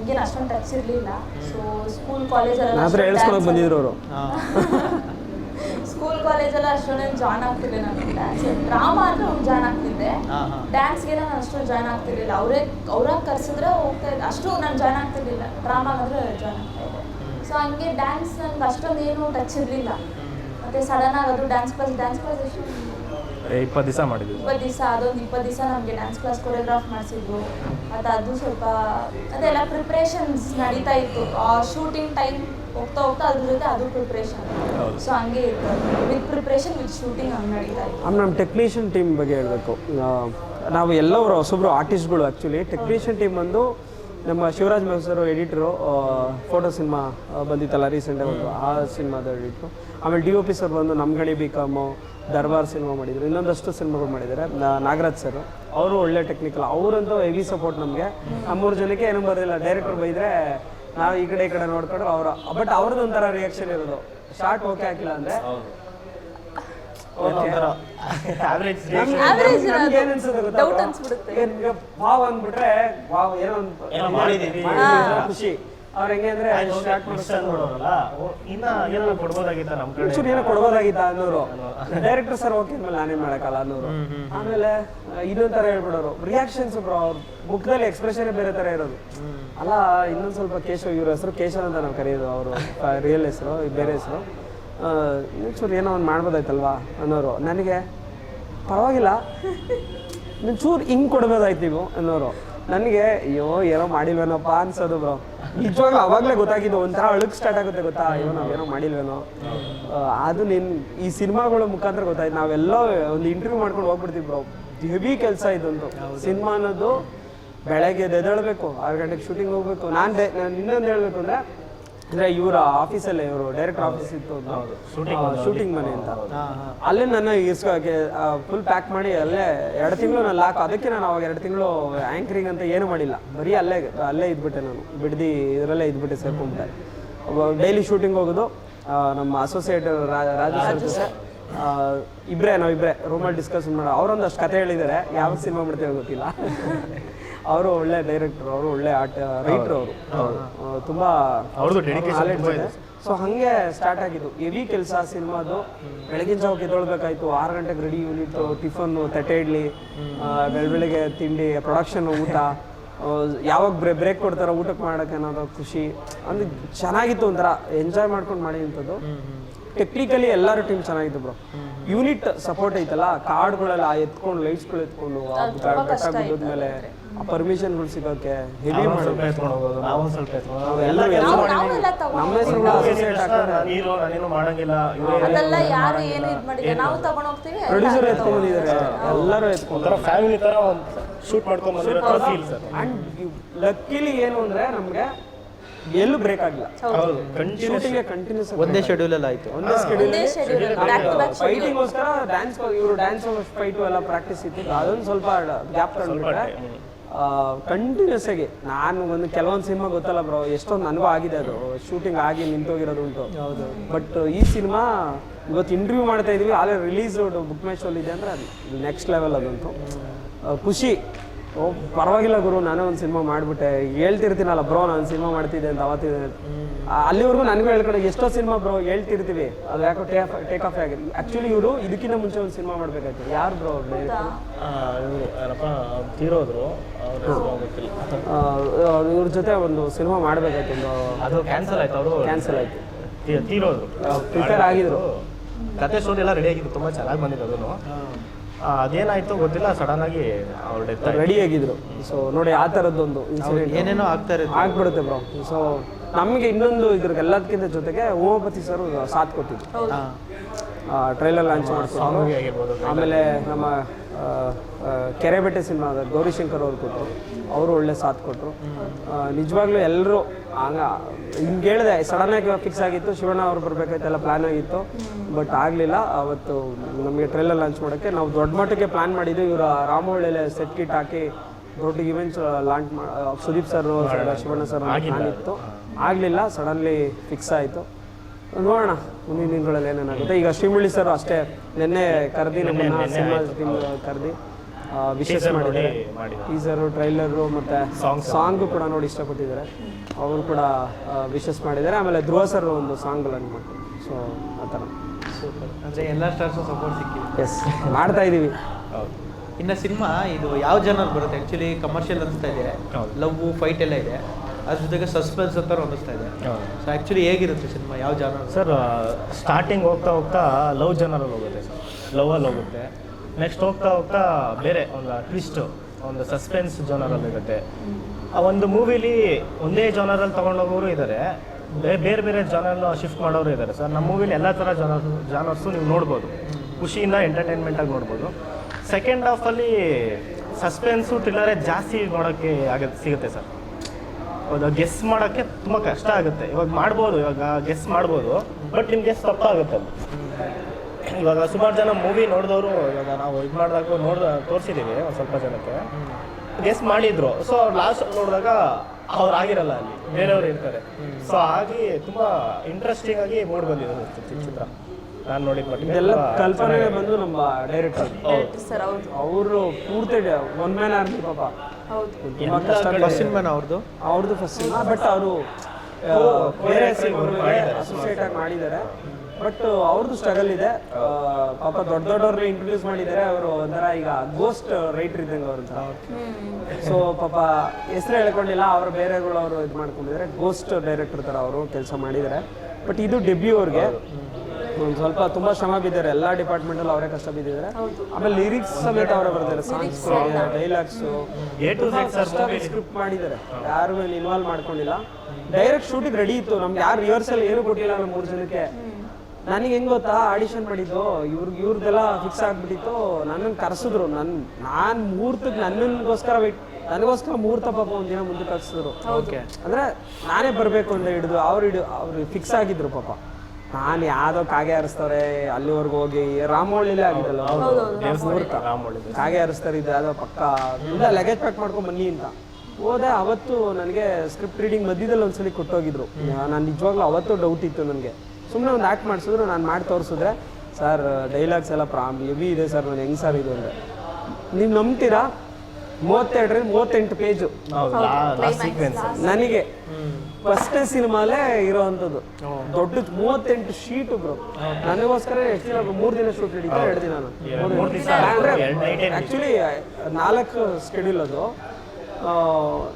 ನನಗೇನು ಅಷ್ಟೊಂದು ಟಚ್ ಇರಲಿಲ್ಲ. ಸೊ ಸ್ಕೂಲ್ ಕಾಲೇಜಲ್ಲ ಹೇಳ್ಸ್ಕೊಳಕ್ ಬಂದಿದ್ರು ಅವರು. ಸ್ಕೂಲ್ ಕಾಲೇಜಲ್ಲ ಅಷ್ಟೊಂದೇನು ಜಾಯ್ನ್ ಆಗ್ತಿದ್ದೆ ನಾನು ಡ್ಯಾನ್ಸ್ ಡ್ರಾಮಾ ಅಂದ್ರೆ ಒಂದು ಜಾಯ್ನ್ ಆಗ್ತಿದ್ದೆ. ಡ್ಯಾನ್ಸ್ಗೆ ನಾನು ಅಷ್ಟೊಂದು ಜಾಯ್ನ್ ಆಗ್ತಿರ್ಲಿಲ್ಲ. ಅವರೇ ಅವ್ರಾಗ ಕರ್ಸಿದ್ರೆ ಹೋಗ್ತಾ ಇದ್ದೆ ಅಷ್ಟು ನಾನು ಜಾಯ್ನ್ ಆಗ್ತಿರ್ಲಿಲ್ಲ. ಡ್ರಾಮಾ ಅಂದ್ರೆ ಜಾಯ್ನ್ ಆಗ್ತಾ ಇದ್ದೆ. ಸೊ ಹಂಗೆ ಡ್ಯಾನ್ಸ್ ನನ್ಗೆ ಅಷ್ಟೊಂದು ಏನು ಟಚ್ ಇರಲಿಲ್ಲ. ಮತ್ತೆ ಸಡನ್ ಆಗಿ ಅದು ಡ್ಯಾನ್ಸ್ ಕ್ಲಾಸ್ ಡ್ಯಾನ್ಸ್ ಕ್ಲಾಸ್ ಎಷ್ಟು ಇಪ್ಪತ್ತು ದಿವಸ ಮಾಡಿದ್ವಿ. ಇಪ್ಪತ್ತು ದಿವಸ ಅದೊಂದು ಇಪ್ಪತ್ತು ದಿವಸ ನಮಗೆ ಡ್ಯಾನ್ಸ್ ಕ್ಲಾಸ್ ಕೊರಿಯೋಗ್ರಾಫ್ ಮಾಡಿಸಿದ್ರು. ಮತ್ತು ಅದು ಸ್ವಲ್ಪ ಅದೆಲ್ಲ ಪ್ರಿಪ್ರೇಷನ್ಸ್ ನಡೀತಾ ಇತ್ತು. ಆ ಶೂಟಿಂಗ್ ಟೈಮ್ ಹೋಗ್ತಾ ಹೋಗ್ತಾ ಅದ್ರ ಜೊತೆ ಅದು ಪ್ರಿಪ್ರೇಷನ್ ಸೊ ಹಂಗೆ ವಿತ್ ಪ್ರಿಪ್ರೇಷನ್ ವಿತ್ ಶೂಟಿಂಗ್ ಹಂಗೆ ನಡೀತಾ ಇತ್ತು. ಆಮೇಲೆ ನಮ್ಮ ಟೆಕ್ನಿಷಿಯನ್ ಟೀಮ್ ಬಗ್ಗೆ ಹೇಳಬೇಕು. ನಾವು ಎಲ್ಲವರು ಹೊಸಬ್ರು ಆರ್ಟಿಸ್ಟ್ಗಳು ಆ್ಯಕ್ಚುಲಿ ಟೆಕ್ನಿಷಿಯನ್ ಟೀಮ್ ಬಂದು ನಮ್ಮ ಶಿವರಾಜ್ ಮೆಸರು ಎಡಿಟ್ರು ಫೋಟೋ ಸಿನಿಮಾ ಬಂದಿತ್ತಲ್ಲ ರೀಸೆಂಟಾಗಿ ಒಂದು ಆ ಸಿನಿಮಾದ ಎಡಿಟ್ರು ಆಮೇಲೆ ಡಿ ಒ ಪಿ ಸರ್ ಬಂದು ನಮ್ಮ ಗಣಿ ಬಿ ಕಾಮು ದರ್ಬಾರ್ ಸಿನಿಮಾ ಮಾಡಿದ್ರು. ಇನ್ನೊಂದಷ್ಟು ಸಿನಿಮಾಗಳು ಮಾಡಿದ್ದಾರೆ. ನಾ- ನಾಗರಾಜ್ ಸರ್ ಅವರು ಒಳ್ಳೆ ಟೆಕ್ನಿಕಲ್ ಅವರಂತೂ ಹೆವಿ ಸಪೋರ್ಟ್ ನಮಗೆ. ನಮ್ಮೂರು ಜನಕ್ಕೆ ಏನೂ ಬರೋದಿಲ್ಲ. ಡೈರೆಕ್ಟರ್ ಬೈದ್ರೆ ನಾವು ಈ ಕಡೆ ಈ ಕಡೆ ನೋಡ್ಕೊಂಡು ಅವರ ಬಟ್ ಅವ್ರದ್ದು ಒಂಥರ ರಿಯಾಕ್ಷನ್ ಇರೋದು. ಶಾರ್ಟ್ ಓಕೆ ಹಾಕಿಲ್ಲ ಅಂದರೆ ವಾವ್ ಅಂದ್ಬಿಟ್ರೆ ವಾವ್ ಏನೋ ಖುಷಿ. ಅವ್ರ ಹೆಂಗೆ ಅಂದ್ರೆ ಸ್ಟಾರ್ಟ್ ಇನ್ನ ಏನೋ ಕೊಡ್ಬೋದಾಗಿತ್ತ ಕಡೆ? ಏನೋ ಕೊಡ್ಬೋದಾಗಿತ್ತ ಅನ್ನೋರು. ಡೈರೆಕ್ಟರ್ ಸರ್ ಓಕೆ ಮೇಲೆ ನಾನೇ ಮಾಡಕ್ಕಲ್ಲ ಅನ್ನೋರು. ಆಮೇಲೆ ಇನ್ನೊಂದ್ ತರ ಹೇಳ್ಬಿಡೋರು. ರಿಯಾಕ್ಷನ್ಸ್ ಬ್ರೋ ಅವ್ರ ಮುಖದಲ್ಲಿ ಎಕ್ಸ್ಪ್ರೆಷನ್ ಬೇರೆ ತರ ಇರೋದು. ಅಲ್ಲ ಇನ್ನೊಂದ್ ಸ್ವಲ್ಪ ಕೇಶವ್ ಇವ್ರ ಹೆಸರು ಕೇಶವ್ ಅಂತ ನಾವು ಕರೆಯೋದು ಅವರು ರಿಯಲ್ ಹೆಸರು ಬೇರೆ ಹೆಸರು. ಇನ್ನೊಂಚೂರು ಏನೋ ಒಂದು ಮಾಡ್ಬೋದಾಯ್ತಲ್ವಾ ಅನ್ನೋರು. ನನಗೆ ಪರವಾಗಿಲ್ಲ. ಚೂರು ಹಿಂಗೆ ಕೊಡ್ಬೋದಾಯ್ತು ನೀವು ಅನ್ನೋರು. ನನಗೆ, ಅಯ್ಯೋ, ಏನೋ ಮಾಡಿಲ್ವೇನಪ್ಪ ಅನ್ಸೋದು ಬ್ರೋ ನಿಜವಾಗ್ಲೂ ಅವಾಗಲೇ ಗೊತ್ತಾಗಿದ್ದು ಒಂಥರ ಅಳುಕ್ ಸ್ಟಾರ್ಟ್ ಆಗುತ್ತೆ ಗೊತ್ತಾ? ಅಯ್ಯೋ, ನಾವೇನೋ ಮಾಡಿಲ್ವೇನೋ? ಅದು ನಿನ್, ಈ ಸಿನಿಮಾಗಳ ಮುಖಾಂತರ ಗೊತ್ತಾಯ್ತು. ನಾವೆಲ್ಲ ಒಂದು ಇಂಟರ್ವ್ಯೂ ಮಾಡ್ಕೊಂಡು ಹೋಗ್ಬಿಡ್ತೀವಿ ಬ್ರೋ ಹೆವಿ ಕೆಲಸ ಇದೊಂದು ಸಿನಿಮಾ ಅನ್ನೋದು ಬೆಳಗ್ಗೆ ಎದ್ದೇಳಬೇಕು, ಆರು ಗಂಟೆಗೆ ಶೂಟಿಂಗ್ ಹೋಗ್ಬೇಕು. ನಾನು ನಾನು ಇನ್ನೊಂದು ಹೇಳ್ಬೇಕು ಅಂದ್ರೆ ಅಂದ್ರೆ ಇವರ ಆಫೀಸಲ್ಲೇ ಇವರು ಡೈರೆಕ್ಟರ್ ಆಫೀಸ್ ಇತ್ತು ಶೂಟಿಂಗ್ ಮನೆ ಅಂತ. ಅಲ್ಲೇ ನನ್ನ ಇಸ್ಕೋಕೆ ಫುಲ್ ಪ್ಯಾಕ್ ಮಾಡಿ ಅಲ್ಲೇ ಎರಡು ತಿಂಗಳು ನಾನು ಲಾಕ್ ಅದಕ್ಕೆ ನಾನು ಅವಾಗ ಎರಡು ತಿಂಗಳು ಆ್ಯಂಕರಿಂಗ್ ಅಂತ ಏನು ಮಾಡಿಲ್ಲ. ಬರೀ ಅಲ್ಲೇ ಅಲ್ಲೇ ಇದ್ಬಿಟ್ಟೆ ನಾನು. ಬಿಡದಿ ಇದರಲ್ಲೇ ಇದ್ಬಿಟ್ಟೆ ಸೇರ್ಕೊಂಡ್ಬಿಟ್ಟೆ ಡೈಲಿ ಶೂಟಿಂಗ್ ಹೋಗೋದು ನಮ್ಮ ಅಸೋಸಿಯೇಟ್ ರಾಜು ಸರ್ ಜೊತೆ. ಆ, ಇಬ್ರೇ ರೂಮಲ್ಲಿ ಡಿಸ್ಕಸ್ ಮಾಡೋ. ಅವರೊಂದಷ್ಟು ಕತೆ ಹೇಳಿದ್ದಾರೆ ಯಾವ ಸಿನಿಮಾ ಮಾಡ್ತೇವೆ ಗೊತ್ತಿಲ್ಲ. ಅವರು ಒಳ್ಳೆ ಡೈರೆಕ್ಟರ್ ಅವರು ಒಳ್ಳೆ ಆಟ ರೈಟರ್ ಅವರು. ತುಂಬಾ ಇದೆ. ಸೊ ಹಂಗೆ ಸ್ಟಾರ್ಟ್ ಆಗಿದ್ದು. ಹೆವಿ ಕೆಲಸ ಸಿನಿಮಾದು. ಬೆಳಗಿನ ಜಾವಕ್ಕೆ ಎದ್ದೊಳ್ಬೇಕಾಯ್ತು. ಆರು ಗಂಟೆಗೆ ರೆಡಿ ಯೂನಿಟ್ ಟಿಫನ್ ತಟ್ಟೆ ಇಡ್ಲಿ ಬೆಳಗ್ಗೆ ತಿಂಡಿ ಪ್ರೊಡಕ್ಷನ್ ಊಟ. ಯಾವಾಗ ಬ್ರೇ ಬ್ರೇಕ್ ಕೊಡ್ತಾರ ಊಟಕ್ಕೆ ಮಾಡೋಕೆ ಅನ್ನೋದು ಖುಷಿ. ಅಂದ್ರೆ ಚೆನ್ನಾಗಿತ್ತು ಒಂಥರ. ಎಂಜಾಯ್ ಮಾಡ್ಕೊಂಡು ಮಾಡಿದಂಥದ್ದು ಟೆಕ್ನಿಕಲಿ ಎಲ್ಲರೂ ಟೀಮ್ ಚೆನ್ನಾಗಿತ್ತು ಬ್ರೋ ಯೂನಿಟ್ ಸಪೋರ್ಟ್ ಐತಲ್ಲ ಕಾರ್ಡ್ಗಳೆಲ್ಲ ಎತ್ಕೊಂಡು ಲೈಟ್ಸ್ಗಳು ಎತ್ಕೊಂಡು ಆ ಪರ್ಮಿಷನ್ಗಳು ಸಿಗೋಕೆ ಹೆವಿ ಸ್ವಲ್ಪ ಎತ್ಕೊಂಡು ಹೋಗೋದು ನಾವು ಸ್ವಲ್ಪ ಎತ್ಕೊಂಡು ಹೋಗೋದು. ಎಲ್ಲ ನಾವು ನಾವೆಲ್ಲ ನಮ್ಮ ತಗೊಂಡು ಹೆಸರು ಅಸೋಸಿಯೇಟ್ ಹಾಕೊಂಡು ನೀರು ನಾನೇನು ಮಾಡಂಗಿಲ್ಲ ಇವರೇ ಅದೆಲ್ಲ ಯಾರು ಏನು ಇದು ಮಾಡಿಲ್ಲ. ನಾವು ತಗೊಂಡ್ ಹೋಗ್ತೀವಿ ಎಲ್ಲ ಪ್ರೊಡ್ಯೂಸರ್ ಎತ್ಕೊಂಡ್ಬಂದಿದ್ದಾರೆ ಎಲ್ಲರೂ ಎತ್ಕೊಂಡು ಒಂಥರ ಫ್ಯಾಮಿಲಿ ತರ ಒಂದು ಶೂಟ್ ಮಾಡ್ಕೊಂಡು ಬಂದಿರೋ ಫೀಲ್ ಸರ್ ಅಂಡ್ ಲಕ್ಕಿಲಿ ಏನು ಅಂದ್ರೆ ನಮ್ಗೆ ಎಲ್ಲೂ ಬ್ರೇಕ್ ಆಗಿಲ್ಲ ಹೌದು. ಕಂಟಿನ್ಯೂಸ್ ಶೂಟಿಂಗ್ ಕಂಟಿನ್ಯೂಸ್ ಒಂದೇ ಶೆಡ್ಯೂಲಲ್ಲಿ ಆಯಿತು. ಒಂದೇ ಸ್ಕೆಡ್ಯೂಲ್ ಒಂದೇ schedule, back to back schedule. ಫೈಟಿಂಗೋಸ್ಕರ ಡ್ಯಾನ್ಸ್ ಇವರು ಡ್ಯಾನ್ಸ್ ಫೈಟು ಎಲ್ಲ ಪ್ರಾಕ್ಟೀಸ್ ಇತ್ತು. ಅದೊಂದು ಸ್ವಲ್ಪ ಗ್ಯಾಪ್ ತಂದ್ಬಿಟ್ರೆ ಕಂಟಿನ್ಯೂಸ್ ಆಗಿ ನಾನು ಒಂದು ಕೆಲವೊಂದು ಸಿನಿಮಾ ಗೊತ್ತಲ್ಲ ಬ್ರೋ ಎಷ್ಟೊಂದು ಅನುಭವ ಆಗಿದೆ ಅದು. ಶೂಟಿಂಗ್ ಆಗಿ ನಿಂತೋಗಿರೋದು ಉಂಟು. ಬಟ್ ಈ ಸಿನಿಮಾ ಇವತ್ತು ಇಂಟರ್ವ್ಯೂ ಮಾಡ್ತಾ ಇದೀವಿ. ಆಲೇ ರಿಲೀಸ್ ಬುಕ್ ಮೈ ಶೋಲ್ ಇದೆ ಅಂದ್ರೆ ಅದು ನೆಕ್ಸ್ಟ್ ಲೆವೆಲ್ ಅದಂತೂ ಖುಷಿ. ಓ ಪರವಾಗಿಲ್ಲ ಗುರು ನಾನೇ ಒಂದು ಸಿನಿಮಾ ಮಾಡಿಬಿಟ್ಟೆ. ಹೇಳ್ತಿರ್ತೀನಲ್ಲ ಬ್ರೋ ನಾನು ಸಿನಿಮಾ ಮಾಡ್ತಿದ್ದೆ ಅಂತ ಅವತ್ತಿದೆ ಅಲ್ಲಿವರೆಗೂ ನನಗೂ ಹೇಳ್ಕೊಂಡು ಎಷ್ಟೋ ಸಿನಿಮಾ ಬ್ರೋ ಹೇಳ್ತಿರ್ತೀವಿ. ಅದು ಯಾಕೋ ಟೇಕ್ ಟೇಕ್ ಆಫ್ ಆಗಿದೆ. ಆ್ಯಕ್ಚುಲಿ ಇವರು ಇದಕ್ಕಿಂತ ಮುಂಚೆ ಒಂದು ಸಿನಿಮಾ ಮಾಡ್ಬೇಕಾಯ್ತು. ಯಾರು ಬ್ರೋ ತೀರೋದ್ರು. ಇವ್ರ ಜೊತೆ ಒಂದು ಸಿನಿಮಾ ಮಾಡ್ಬೇಕಾಯ್ತು ಒಂದು ಅದು ಕ್ಯಾನ್ಸಲ್ ಆಯ್ತು ಅವರು. ಕ್ಯಾನ್ಸಲ್ ಆಯ್ತು. ತೀರೋದ್ರು. ಪ್ರಿಪೇರ್ ಆಗಿದ್ರು. ಕತೆ ಸ್ಟೋರಿ ಎಲ್ಲ ರೆಡಿ ಆಗಿತ್ತು. ತುಂಬಾ ಚೆನ್ನಾಗಿ ಬಂದಿದೆ ಅದನ್ನು ಅದೇನಾಯ್ತು ಗೊತ್ತಿಲ್ಲ. ಸಡನ್ ಆಗಿ ಅವ್ರ ಡೆತ್ ರೆಡಿ ಆಗಿದ್ರು. ಸೊ ನೋಡಿ ಆ ಥರದ್ದೊಂದು ಇನ್ಸಿಡೆಂಟ್ ಏನೇನೋ ಆಗ್ತಾ ಇರೋದು ಆಗ್ಬಿಡುತ್ತೆ ಬ್ರೋ. ಸೊ ನಮಗೆ ಇನ್ನೊಂದು ಇದ್ರಕ್ಕೆಲ್ಲದಕ್ಕಿಂತ ಜೊತೆಗೆ ಓಮಪತಿ ಸರ್ ಸಾಥ್ ಕೊಟ್ಟಿದ್ರು. ಟ್ರೈಲರ್ ಲಾಂಚ್ ಆಗಿರ್ಬೋದು ಆಮೇಲೆ ನಮ್ಮ ಕೆರೆಬೆಟ್ಟೆ ಸಿನಿಮಾದ ಗೌರಿಶಂಕರ್ ಅವ್ರು ಕೊಟ್ಟರು ಅವರು ಒಳ್ಳೆ ಸಾಥ್ ಕೊಟ್ಟರು ನಿಜವಾಗ್ಲೂ ಎಲ್ಲರೂ ಹಂಗ ಹಿಂಗೆ ಹೇಳಿದೆ ಸಡನ್ ಆಗಿ ಫಿಕ್ಸ್ ಆಗಿತ್ತು ಶಿವಣ್ಣ ಅವ್ರು ಬರ್ಬೇಕಾಯ್ತು ಎಲ್ಲ ಪ್ಲಾನ್ ಆಗಿತ್ತು. ಬಟ್ ಆಗಲಿಲ್ಲ ಅವತ್ತು ನಮಗೆ ಟ್ರೈಲರ್ ಲಾಂಚ್ ಮಾಡೋಕ್ಕೆ ನಾವು ದೊಡ್ಡ ಮಟ್ಟಕ್ಕೆ ಪ್ಲಾನ್ ಮಾಡಿದ್ದು ಇವರ ರಾಮಹಳ್ಳಿಲೆ ಸೆಟ್ ಕಿಟ್ ಹಾಕಿ ದೊಡ್ಡ ಇವೆಂಟ್ಸ್ ಲಾಂಚ್ ಮಾ Sudeep sir Shivanna sir plan ಇತ್ತು ಆಗಲಿಲ್ಲ ಸಡನ್ಲಿ ಫಿಕ್ಸ್ ಆಯಿತು. ನೋಡೋಣ ಮುಂದಿನ ದಿನಗಳಲ್ಲಿ ಏನೇನಾಗುತ್ತೆ. ಈಗ ಶ್ರೀಮುಳ್ಳಿ ಸರ್ ಅಷ್ಟೇ ನಿನ್ನೆ ಕರೆದಿ ನಮ್ಮನ್ನ ಸಿನಿಮಾ ಟೀಮ್ ಕರೆದಿ ವಿಶೇಷ ಮಾಡಿದ್ದಾರೆ. ಟೀಸರ್ ಟೀಸರು ಟ್ರೈಲರು ಮತ್ತು ಸಾಂಗು ಕೂಡ ನೋಡಿ ಇಷ್ಟಪಟ್ಟಿದ್ದಾರೆ. ಅವರು ಕೂಡ ವಿಶೇಷ ಮಾಡಿದ್ದಾರೆ. ಆಮೇಲೆ ಧ್ರುವ ಸರ್ ಒಂದು ಸಾಂಗ್ ಲಾಂಚ್ ಮಾಡ್ತಾರೆ. ಸೊ ಆ ಥರ. ಸೂಪರ್ ಅಂದರೆ ಎಲ್ಲ ಸ್ಟಾರ್ಸು ಸಪೋರ್ಟ್ ಸಿಕ್ಕಿದೆ. ಎಸ್ ಮಾಡ್ತಾ ಇದ್ದೀವಿ ಹೌದು. ಇನ್ನು ಸಿನಿಮಾ ಇದು ಯಾವ ಜನರ್ ಬರುತ್ತೆ? ಆ್ಯಕ್ಚುಲಿ ಕಮರ್ಷಿಯಲ್ ಅನಿಸ್ತಾ ಇದೆ. ಲವ್ ಫೈಟ್ ಎಲ್ಲ ಇದೆ. ಅದ್ರ ಜೊತೆಗೆ ಸಸ್ಪೆನ್ಸ್ ಅಂತ ಅನ್ನಿಸ್ತಾ ಇದೆ. ಸೊ ಆ್ಯಕ್ಚುಲಿ ಹೇಗಿರುತ್ತೆ ಸಿನಿಮಾ? ಯಾವ ಜಾನರ್ ಸರ್ ಸ್ಟಾರ್ಟಿಂಗ್ ಹೋಗ್ತಾ ಹೋಗ್ತಾ ಲವ್ ಜನರಲ್ಲಿ ಹೋಗುತ್ತೆ. ಸರ್ ಲವಲ್ಲಿ ಹೋಗುತ್ತೆ. ನೆಕ್ಸ್ಟ್ ಹೋಗ್ತಾ ಹೋಗ್ತಾ ಬೇರೆ ಒಂದು ಟ್ವಿಸ್ಟ್ ಒಂದು ಸಸ್ಪೆನ್ಸ್ ಜನರಲ್ಲಿ ಇರುತ್ತೆ. ಆ ಒಂದು ಮೂವಿಲಿ ಒಂದೇ ಜಾನರಲ್ಲಿ ತೊಗೊಂಡೋಗೋರು ಇದ್ದಾರೆ ಬೇರೆ ಬೇರೆ ಬೇರೆ ಜಾನರ್ನ ಶಿಫ್ಟ್ ಮಾಡೋರು ಇದ್ದಾರೆ ಸರ್ ನಮ್ಮ ಮೂವಿಲಿ ಎಲ್ಲ ಥರ ಜಾನರ್ ಜಾನರ್ಸು ನೀವು ನೋಡ್ಬೋದು. ಖುಷಿಯಿಂದ ಎಂಟರ್ಟೈನ್ಮೆಂಟಾಗಿ ನೋಡ್ಬೋದು. ಸೆಕೆಂಡ್ ಹಾಫಲ್ಲಿ ಸಸ್ಪೆನ್ಸು ಥ್ರಿಲ್ಲರೇ ಜಾಸ್ತಿ ನೋಡೋಕ್ಕೆ ಆಗುತ್ತೆ ಸಿಗುತ್ತೆ ಸರ್. ಹೌದು ಗೆಸ್ ಮಾಡೋಕ್ಕೆ ತುಂಬ ಕಷ್ಟ ಆಗುತ್ತೆ. ಇವಾಗ ಮಾಡ್ಬೋದು, ಇವಾಗ ಗೆಸ್ ಮಾಡ್ಬೋದು ಬಟ್ ನಿಮ್ಮ ಗೆಸ್ ತಪ್ಪಾಗುತ್ತೆ ಇವಾಗ ಸುಮಾರು ಜನ ಮೂವಿ ನೋಡಿದವರು ಇವಾಗ ನಾವು ಇದು ಮಾಡಿದಾಗ ನೋಡ್ದ ತೋರಿಸಿದ್ದೀವಿ ಒಂದು ಸ್ವಲ್ಪ ಜನಕ್ಕೆ. ಗೆಸ್ ಮಾಡಿದ್ರು. ಸೊ ಅವ್ರು ಲಾಸ್ಟ್ ನೋಡಿದಾಗ ಅವ್ರು ಆಗಿರಲ್ಲ ಅಲ್ಲಿ. ಬೇರೆಯವರು ಇರ್ತಾರೆ. ಸೊ ಆಗಿ ತುಂಬ ಇಂಟ್ರೆಸ್ಟಿಂಗ್ ಆಗಿ ಮೂಡ್ ಬಂದಿದೆ ಚಿತ್ರ. ನಾನು ನೋಡಿ ಇದೆಲ್ಲ ಕಲ್ಪನೆ ಬಂದು ನಮ್ಮ ಡೈರೆಕ್ಟರ್. ಸರ್ ಹೌದು. ಅವರು ಪೂರ್ತಿ ಒನ್ ಮ್ಯಾನ್ ಆರ್ಮಿ ಪಾಪ. ಫಸ್ಟ್ ಸಿನಿಮಾನ ಅವ್ರದ್ದು ಅವ್ರದ್ದು ಫಸ್ಟ್ ಸಿನಿಮಾ ಬಟ್ ಅವರು ಬೇರೆ ಅಸೋಸಿಯೇಟ್ ಆಗಿ ಮಾಡಿದ್ದಾರೆ. ಬಟ್ ಅವ್ರದ್ದು ಸ್ಟ್ರಗಲ್ ಇದೆ. ಪಾಪ ದೊಡ್ಡ ದೊಡ್ಡವ್ರನ್ನ ಇಂಟ್ರೊಡ್ಯೂಸ್ ಮಾಡಿದ್ದಾರೆ. ಅವರು ಒಂಥರ ಈಗ ಗೋಸ್ಟ್ ರೈಟರ್ ಇದ್ದಂಗೆ ಅವ್ರ ಸೊ ಪಾಪ ಹೆಸರು ಹೇಳ್ಕೊಂಡಿಲ್ಲ. ಅವ್ರು ಬೇರೆಗಳು ಅವರು ಇದು ಮಾಡ್ಕೊಂಡಿದ್ದಾರೆ. ಗೋಸ್ಟ್ ಡೈರೆಕ್ಟರ್ ಥರ ಅವರು ಕೆಲಸ ಮಾಡಿದ್ದಾರೆ. ಬಟ್ ಇದು ಡೆಬ್ಯೂ ಅವ್ರಿಗೆ. ಒಂದು ಸ್ವಲ್ಪ ತುಂಬಾ ಶ್ರಮ ಬಿದ್ದಾರೆ ಎಲ್ಲ ಡಿಪಾರ್ಟ್ಮೆಂಟಲ್ಲೂ ಅವರೇ ಕಷ್ಟ ಬಿದ್ದಿದ್ದಾರೆ. ಆಮೇಲೆ ಲಿರಿಕ್ಸ್ ಸಮೇತ ಅವರೇ ಬರ್ತಾರೆ songs dialogues A to Z sir script ಮಾಡಿದ್ದಾರೆ. ಯಾರು ಇನ್ವಾಲ್ವ್ ಮಾಡ್ಕೊಂಡಿಲ್ಲ. ಡೈರೆಕ್ಟ್ ಶೂಟಿಂಗ್ ರೆಡಿ ಇತ್ತು. ನಮ್ಗೆ ಯಾರು ರಿಹರ್ಸಲ್ ಏನು ಕೊಟ್ಟಿಲ್ಲ ನಮ್ಮ ಮೂರು ಜನಕ್ಕೆ. ನನಗೆ ಹೆಂಗ್ ಗೊತ್ತಾ? ಆಡಿಷನ್ ಮಾಡಿದ್ದು. ಇವ್ರಿಗೆ ಇವ್ರದ್ದೆಲ್ಲ ಫಿಕ್ಸ್ ಆಗ್ಬಿಟ್ಟಿತ್ತು. ನನ್ನ ಕರೆಸಿದ್ರು. ನನ್ ನಾನ್ ಮುಹೂರ್ತಕ್ಕೆ ನನ್ನಗೋಸ್ಕರ ವೆಯ್ಟ್ ನನಗೋಸ್ಕರ ಮುಹೂರ್ತ ಪಾಪ ಒಂದಿನ ಮುಂದೆ ಕರ್ಸಿದ್ರು. ಓಕೆ ಅಂದ್ರೆ ನಾನೇ ಬರಬೇಕು ಅಂತ ಹಿಡಿದು ಅವ್ರು ಹಿಡಿದು ಅವ್ರು ಫಿಕ್ಸ್ ಆಗಿದ್ರು ಪಾಪ. ನಾನು ಯಾವ್ದೋ ಕಾಗೆ ಹರಿಸ್ತಾರೆ ಅಲ್ಲಿವರೆಗೂ ಹೋಗಿ. ರಾಮೋಳಿಲೇ ರಾಮೋಳಿ ಕಾಗೆ ಹರಿಸ್ತಾರೆ ಇದು ಯಾವ್ದೋ ಪಕ್ಕ. ಇಲ್ಲ ಲಗೇಜ್ ಪ್ಯಾಕ್ ಮಾಡ್ಕೊಂಡು ಬನ್ನಿ ಅಂತ. ಹೋದೆ ಅವತ್ತು ನನಗೆ ಸ್ಕ್ರಿಪ್ಟ್ ರೀಡಿಂಗ್ ಮಧ್ಯದಲ್ಲಿ ಒಂದ್ಸಲಿ ಕೊಟ್ಟೋಗಿದ್ರು. ನಾನು ನಿಜವಾಗ್ಲೂ ಅವತ್ತು ಡೌಟ್ ಇತ್ತು ನನಗೆ. ಸುಮ್ಮನೆ ಒಂದು ಆ್ಯಕ್ಟ್ ಮಾಡಿಸಿದ್ರು ನಾನು ಮಾಡಿ ತೋರಿಸಿದ್ರೆ ಸರ್ ಡೈಲಾಗ್ಸ್ ಎಲ್ಲ ಪ್ರಾಮ್ ಹೆವಿ ಇದೆ ಸರ್ ನಾನು ಹೆಂಗ್ ಸರ್ ಇದು? ಅಂದರೆ ನೀವು ನಂಬ್ತೀರಾ? ಮೂವತ್ತೆರಡರಿಂದ ಮೂವತ್ತೆಂಟು ಪೇಜು ಹೌದು ಲಾಸ್ಟ್ ಸೀಕ್ವೆನ್ಸ್ ನನಗೆ ಫಸ್ಟೇ ಸಿನಿಮಾಲೇ ಇರೋವಂಥದ್ದು ದೊಡ್ಡ ಮೂವತ್ತೆಂಟು ಶೀಟ್ ಬ್ರೋ. ನನಗೋಸ್ಕರ ಎಷ್ಟು ದಿನ ಮೂರು ದಿನ. ಶೂಟ್ ನಡೀತಾರೆ ಎರಡು ದಿನ ಆ್ಯಕ್ಚುಲಿ ನಾಲ್ಕು ಸ್ಕೆಡ್ಯೂಲ್ ಅದು.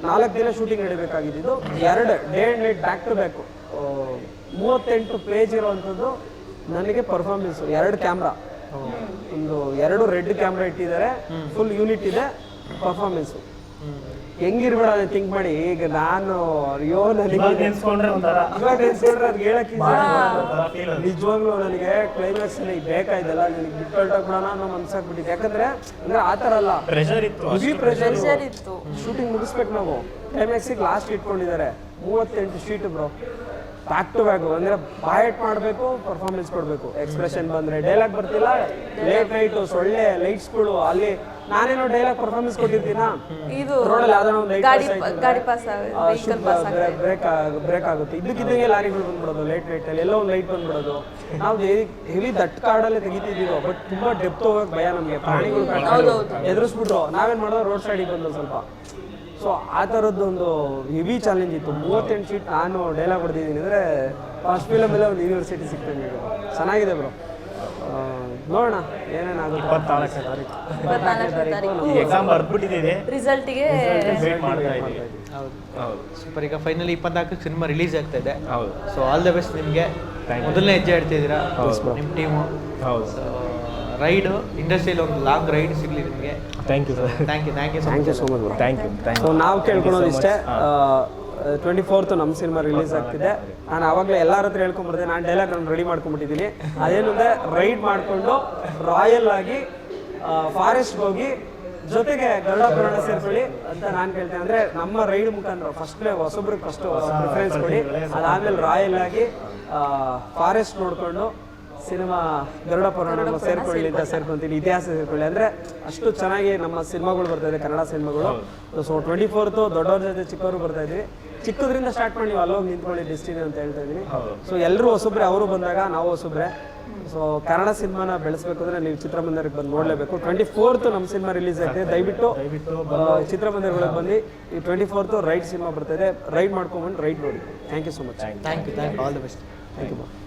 ನಾಲ್ಕು ದಿನ ಶೂಟಿಂಗ್ ನಡಿಬೇಕಾಗಿದ್ದು ಎರಡು day and night back to back ಮೂವತ್ತೆಂಟು ಪೇಜ್ ಇರೋವಂಥದ್ದು ನನಗೆ ಪರ್ಫಾರ್ಮೆನ್ಸ್ ಎರಡು ಕ್ಯಾಮ್ರಾ ಒಂದು ಎರಡು ರೆಡ್ ಕ್ಯಾಮ್ರಾ ಇಟ್ಟಿದ್ದಾರೆ. ಫುಲ್ ಯೂನಿಟ್ ಇದೆ. ಪರ್ಫಾರ್ಮೆನ್ಸು ಹೆಂಗಿರ್ಬೇಡ ಅದೇ ಥಿಂಕ್ ಮಾಡಿ ಈಗ ನಾನು ಅಯ್ಯೋ ನನಗೆ ನೆನ್ಸ್ಕೊಂಡ್ರೆ ಒಂಥರ. ಇವಾಗ ನೆನ್ಸ್ಕೊಂಡ್ರೆ ಹೇಳಕ್. ನಿಜವಾಗ್ಲೂ ನನಗೆ ಕ್ಲೈಮ್ಯಾಕ್ಸ್ ಅಲ್ಲಿ ಬೇಕಾಯ್ತಲ್ಲ ನನಗೆ ಬಿಟ್ಟು ಹೊರಟೋಗ್ಬಿಡೋಣ ಅನ್ನೋ ಮನ್ಸಾಗ್ಬಿಟ್ಟಿದೆ ಯಾಕಂದ್ರೆ ಅಂದ್ರೆ ಆ ಥರ ಅಲ್ಲ. ಪ್ರೆಷರ್ ಇತ್ತು ಪ್ರೆಷರ್ ಇತ್ತು. ಶೂಟಿಂಗ್ ಮುಗಿಸ್ಬೇಕು ನಾವು. ಕ್ಲೈಮ್ಯಾಕ್ಸಿಗೆ ಲಾಸ್ಟ್ ಇಟ್ಕೊಂಡಿದ್ದಾರೆ. ಮೂವತ್ತೆಂಟು sheet bro back to back ಅಂದ್ರೆ ಬಾಯಟ್ ಮಾಡಬೇಕು ಪರ್ಫಾರ್ಮೆನ್ಸ್ ಕೊಡಬೇಕು. ಎಕ್ಸ್ಪ್ರೆಷನ್ ಬಂದ್ರೆ ಡೈಲಾಗ್ ಬರ್ತಿಲ್ಲ. ಲೇಟ್ ನೈಟ್ ಸೊಳ್ಳೆ ಲೈಟ್ಸ್ಗಳು ಅಲ್ಲಿ ನಾನೇನೋ ಡೈಲಾಗ್ ಪರ್ಫಾರ್ಮೆನ್ಸ್ ಕೊಟ್ಟಿದ್ದೀನಾ? ಇದು ರೋಡಲ್ಲಿ ಯಾವ್ದಾನ ಒಂದು ಗಾಡಿ ಗಾಡಿ ಪಾಸ್ ಬ್ರೇಕ್ ಬ್ರೇಕ್ ಆಗುತ್ತೆ. ಇದಕ್ಕಿದ್ದಂಗೆ ಲಾರಿಗಳು ಬಂದ್ಬಿಡೋದು ಲೈಟ್ ಲೈಟ್ ಅಲ್ಲಿ. ಎಲ್ಲೋ ಒಂದು ಲೈಟ್ ಬಂದ್ಬಿಡೋದು. ನಾವು ಹೆವಿ ದಟ್ ಕಾಡಲ್ಲೇ ತೆಗಿತಿದ್ದೀವೋ ಬಟ್ ತುಂಬಾ ಡೆಪ್ತ್ ಹೋಗಕ್ ಭಯ ನಮಗೆ. ಪ್ರಾಣಿಗಳು ಎದುರಿಸ್ಬಿಟ್ರು. ನಾವೇನ್ ಮಾಡೋದು ರೋಡ್ ಸೈಡಿಗೆ ಬಂದು ಸ್ವಲ್ಪ. ಸೊ ಆ ಥರದ್ದೊಂದು ಹೆವಿ ಚಾಲೆಂಜ್ ಇತ್ತು. ಮೂವತ್ತೆಂಟು ಶೀಟ್ ನಾನು ಡೈಲಾಗ್ ಹೊಡೆದಿದ್ದೀನಿ ಅಂದರೆ ಫಸ್ಟ್ ಫಿಲಮಲ್ಲೇ ಒಂದು ಯೂನಿವರ್ಸಿಟಿ ಸಿಗ್ತದೆ ಚೆನ್ನಾಗಿದೆ ಬ್ರೋ ನೋಡೋಣ ಏನೇನಾಗುತ್ತೆ ಇಪ್ಪತ್ನಾಲ್ಕನೇ ತಾರೀಕು. ಇಪ್ಪತ್ನಾಲ್ಕನೇ ತಾರೀಕು. ಈ ಎಕ್ಸಾಮ್ ಬರ್ಬಿಟ್ಟಿದ್ದೀವಿ ರಿಸಲ್ಟಿಗೆ ವೇಟ್ ಮಾಡ್ತಾ ಇದ್ದೀವಿ ಹೌದು. ಸೂಪರ್ ಈಗ ಫೈನಲಿ ಇಪ್ಪತ್ನಾಲ್ಕಕ್ಕೆ ಸಿನಿಮಾ ರಿಲೀಸ್ ಆಗ್ತಾ ಇದೆ. ಹೌದು. ಸೊ ಆಲ್ ದ ಬೆಸ್ಟ್ ನಿಮಗೆ. ಮೊದಲನೇ ಹೆಜ್ಜೆ ಇಡ್ತಿದ್ದೀರಾ. ನಿಮ್ಮ ಟೀಮು ಹೌದು. ಸೊ ರೈಡು ಇಂಡಸ್ಟ್ರಿಯಲ್ಲಿ ಒಂದು ಲಾಂಗ್ ರೈಡ್ ಸಿಗಲಿ ನಿಮಗೆ. Thank you sir thank you thank you so thank you so much bro thank you thank so ನಾವು ಕೇಳ್ಕೊಳೋದು ಇಷ್ಟೇ ಟ್ವೆಂಟಿ ಫೋರ್ತ್ ನಮ್ಮ ಸಿನಿಮಾ ರಿಲೀಸ್ ಆಗ್ತಿದೆ. ನಾನು ಆವಾಗಲೇ ಎಲ್ಲರ ಹತ್ರ ಹೇಳ್ಕೊಂಡ್ಬರ್ದೆ ನಾನು ಡೈಲಾಗ್ ನಾನು ರೆಡಿ ಮಾಡ್ಕೊಂಡ್ಬಿಟ್ಟಿದ್ದೀನಿ ಅದೇನು ಅಂದರೆ ರೈಡ್ ಮಾಡಿಕೊಂಡು ರಾಯಲ್ ಆಗಿ ಫಾರೆಸ್ಟ್ ಹೋಗಿ ಜೊತೆಗೆ ಗರುಡ ಪುರಾಣ ಸೇರ್ಕೊಳ್ಳಿ ಅಂತ ನಾನು ಕೇಳ್ತೇನೆ. ಅಂದರೆ ನಮ್ಮ ರೈಡ್ ಮುಖಾಂತರ ಫಸ್ಟ್ಲೇ ಹೊಸಬ್ರಿಗೆ ಫಸ್ಟ್ ಪ್ರಿಫರೆನ್ಸ್ ಕೊಡಿ. ಅದಾದಮೇಲೆ ರಾಯಲ್ ಆಗಿ ಫಾರೆಸ್ಟ್ ನೋಡಿಕೊಂಡು ಸಿನಿಮಾ ಗರುಡ ಪುರಾಣ ಸೇರ್ಕೊಳ್ಳಿ ಅಂತ ಸೇರ್ಕೊಂತೀನಿ ಇತಿಹಾಸ ಸೇರ್ಕೊಳ್ಳಿ. ಅಂದ್ರೆ ಅಷ್ಟು ಚೆನ್ನಾಗಿ ನಮ್ಮ ಸಿನಿಮಾಗಳು ಬರ್ತಾ ಇದೆ ಕನ್ನಡ ಸಿನಿಮಾಗಳು. ಸೊ ಟ್ವೆಂಟಿ ಫೋರ್ತು ದೊಡ್ಡವ್ರ ಜೊತೆ ಚಿಕ್ಕವರು ಬರ್ತಾ ಇದ್ವಿ. ಚಿಕ್ಕದ್ರಿಂದ ಸ್ಟಾರ್ಟ್ ಮಾಡಿ ನೀವು ಅಲ್ಲೋಗಿ ನಿಂತ್ಕೊಳ್ಳಿ ಡಿಸ್ಟಿನ್ ಅಂತ ಹೇಳ್ತಾ ಇದ್ದೀನಿ. ಸೊ ಎಲ್ಲರೂ ಹೊಸಬ್ರೆ ಅವರು ಬಂದಾಗ ನಾವು ಹೊಸಬ್ರೆ. ಸೊ ಕನ್ನಡ ಸಿನಿಮಾನ ಬೆಳೆಸಬೇಕು ಅಂದ್ರೆ ನೀವು ಚಿತ್ರಮಂದಿರಕ್ಕೆ ಬಂದು ನೋಡಲೇಬೇಕು. ಟ್ವೆಂಟಿ ಫೋರ್ತ್ ನಮ್ಮ ಸಿನಿಮಾ ರಿಲೀಸ್ ಆಗಿದೆ ದಯವಿಟ್ಟು ಚಿತ್ರಮಂದಿರಗಳಿಗೆ ಬಂದು ಈ ಟ್ವೆಂಟಿ ಫೋರ್ತ್ ರೈಡ್ ಸಿನಿಮಾ ಬರ್ತಾ ಇದೆ. ರೈಡ್ ಮಾಡ್ಕೊಂಡ್ಬಂದು ರೈಡ್ ನೋಡಿ. Thank you so much thank you thank you all the best thank you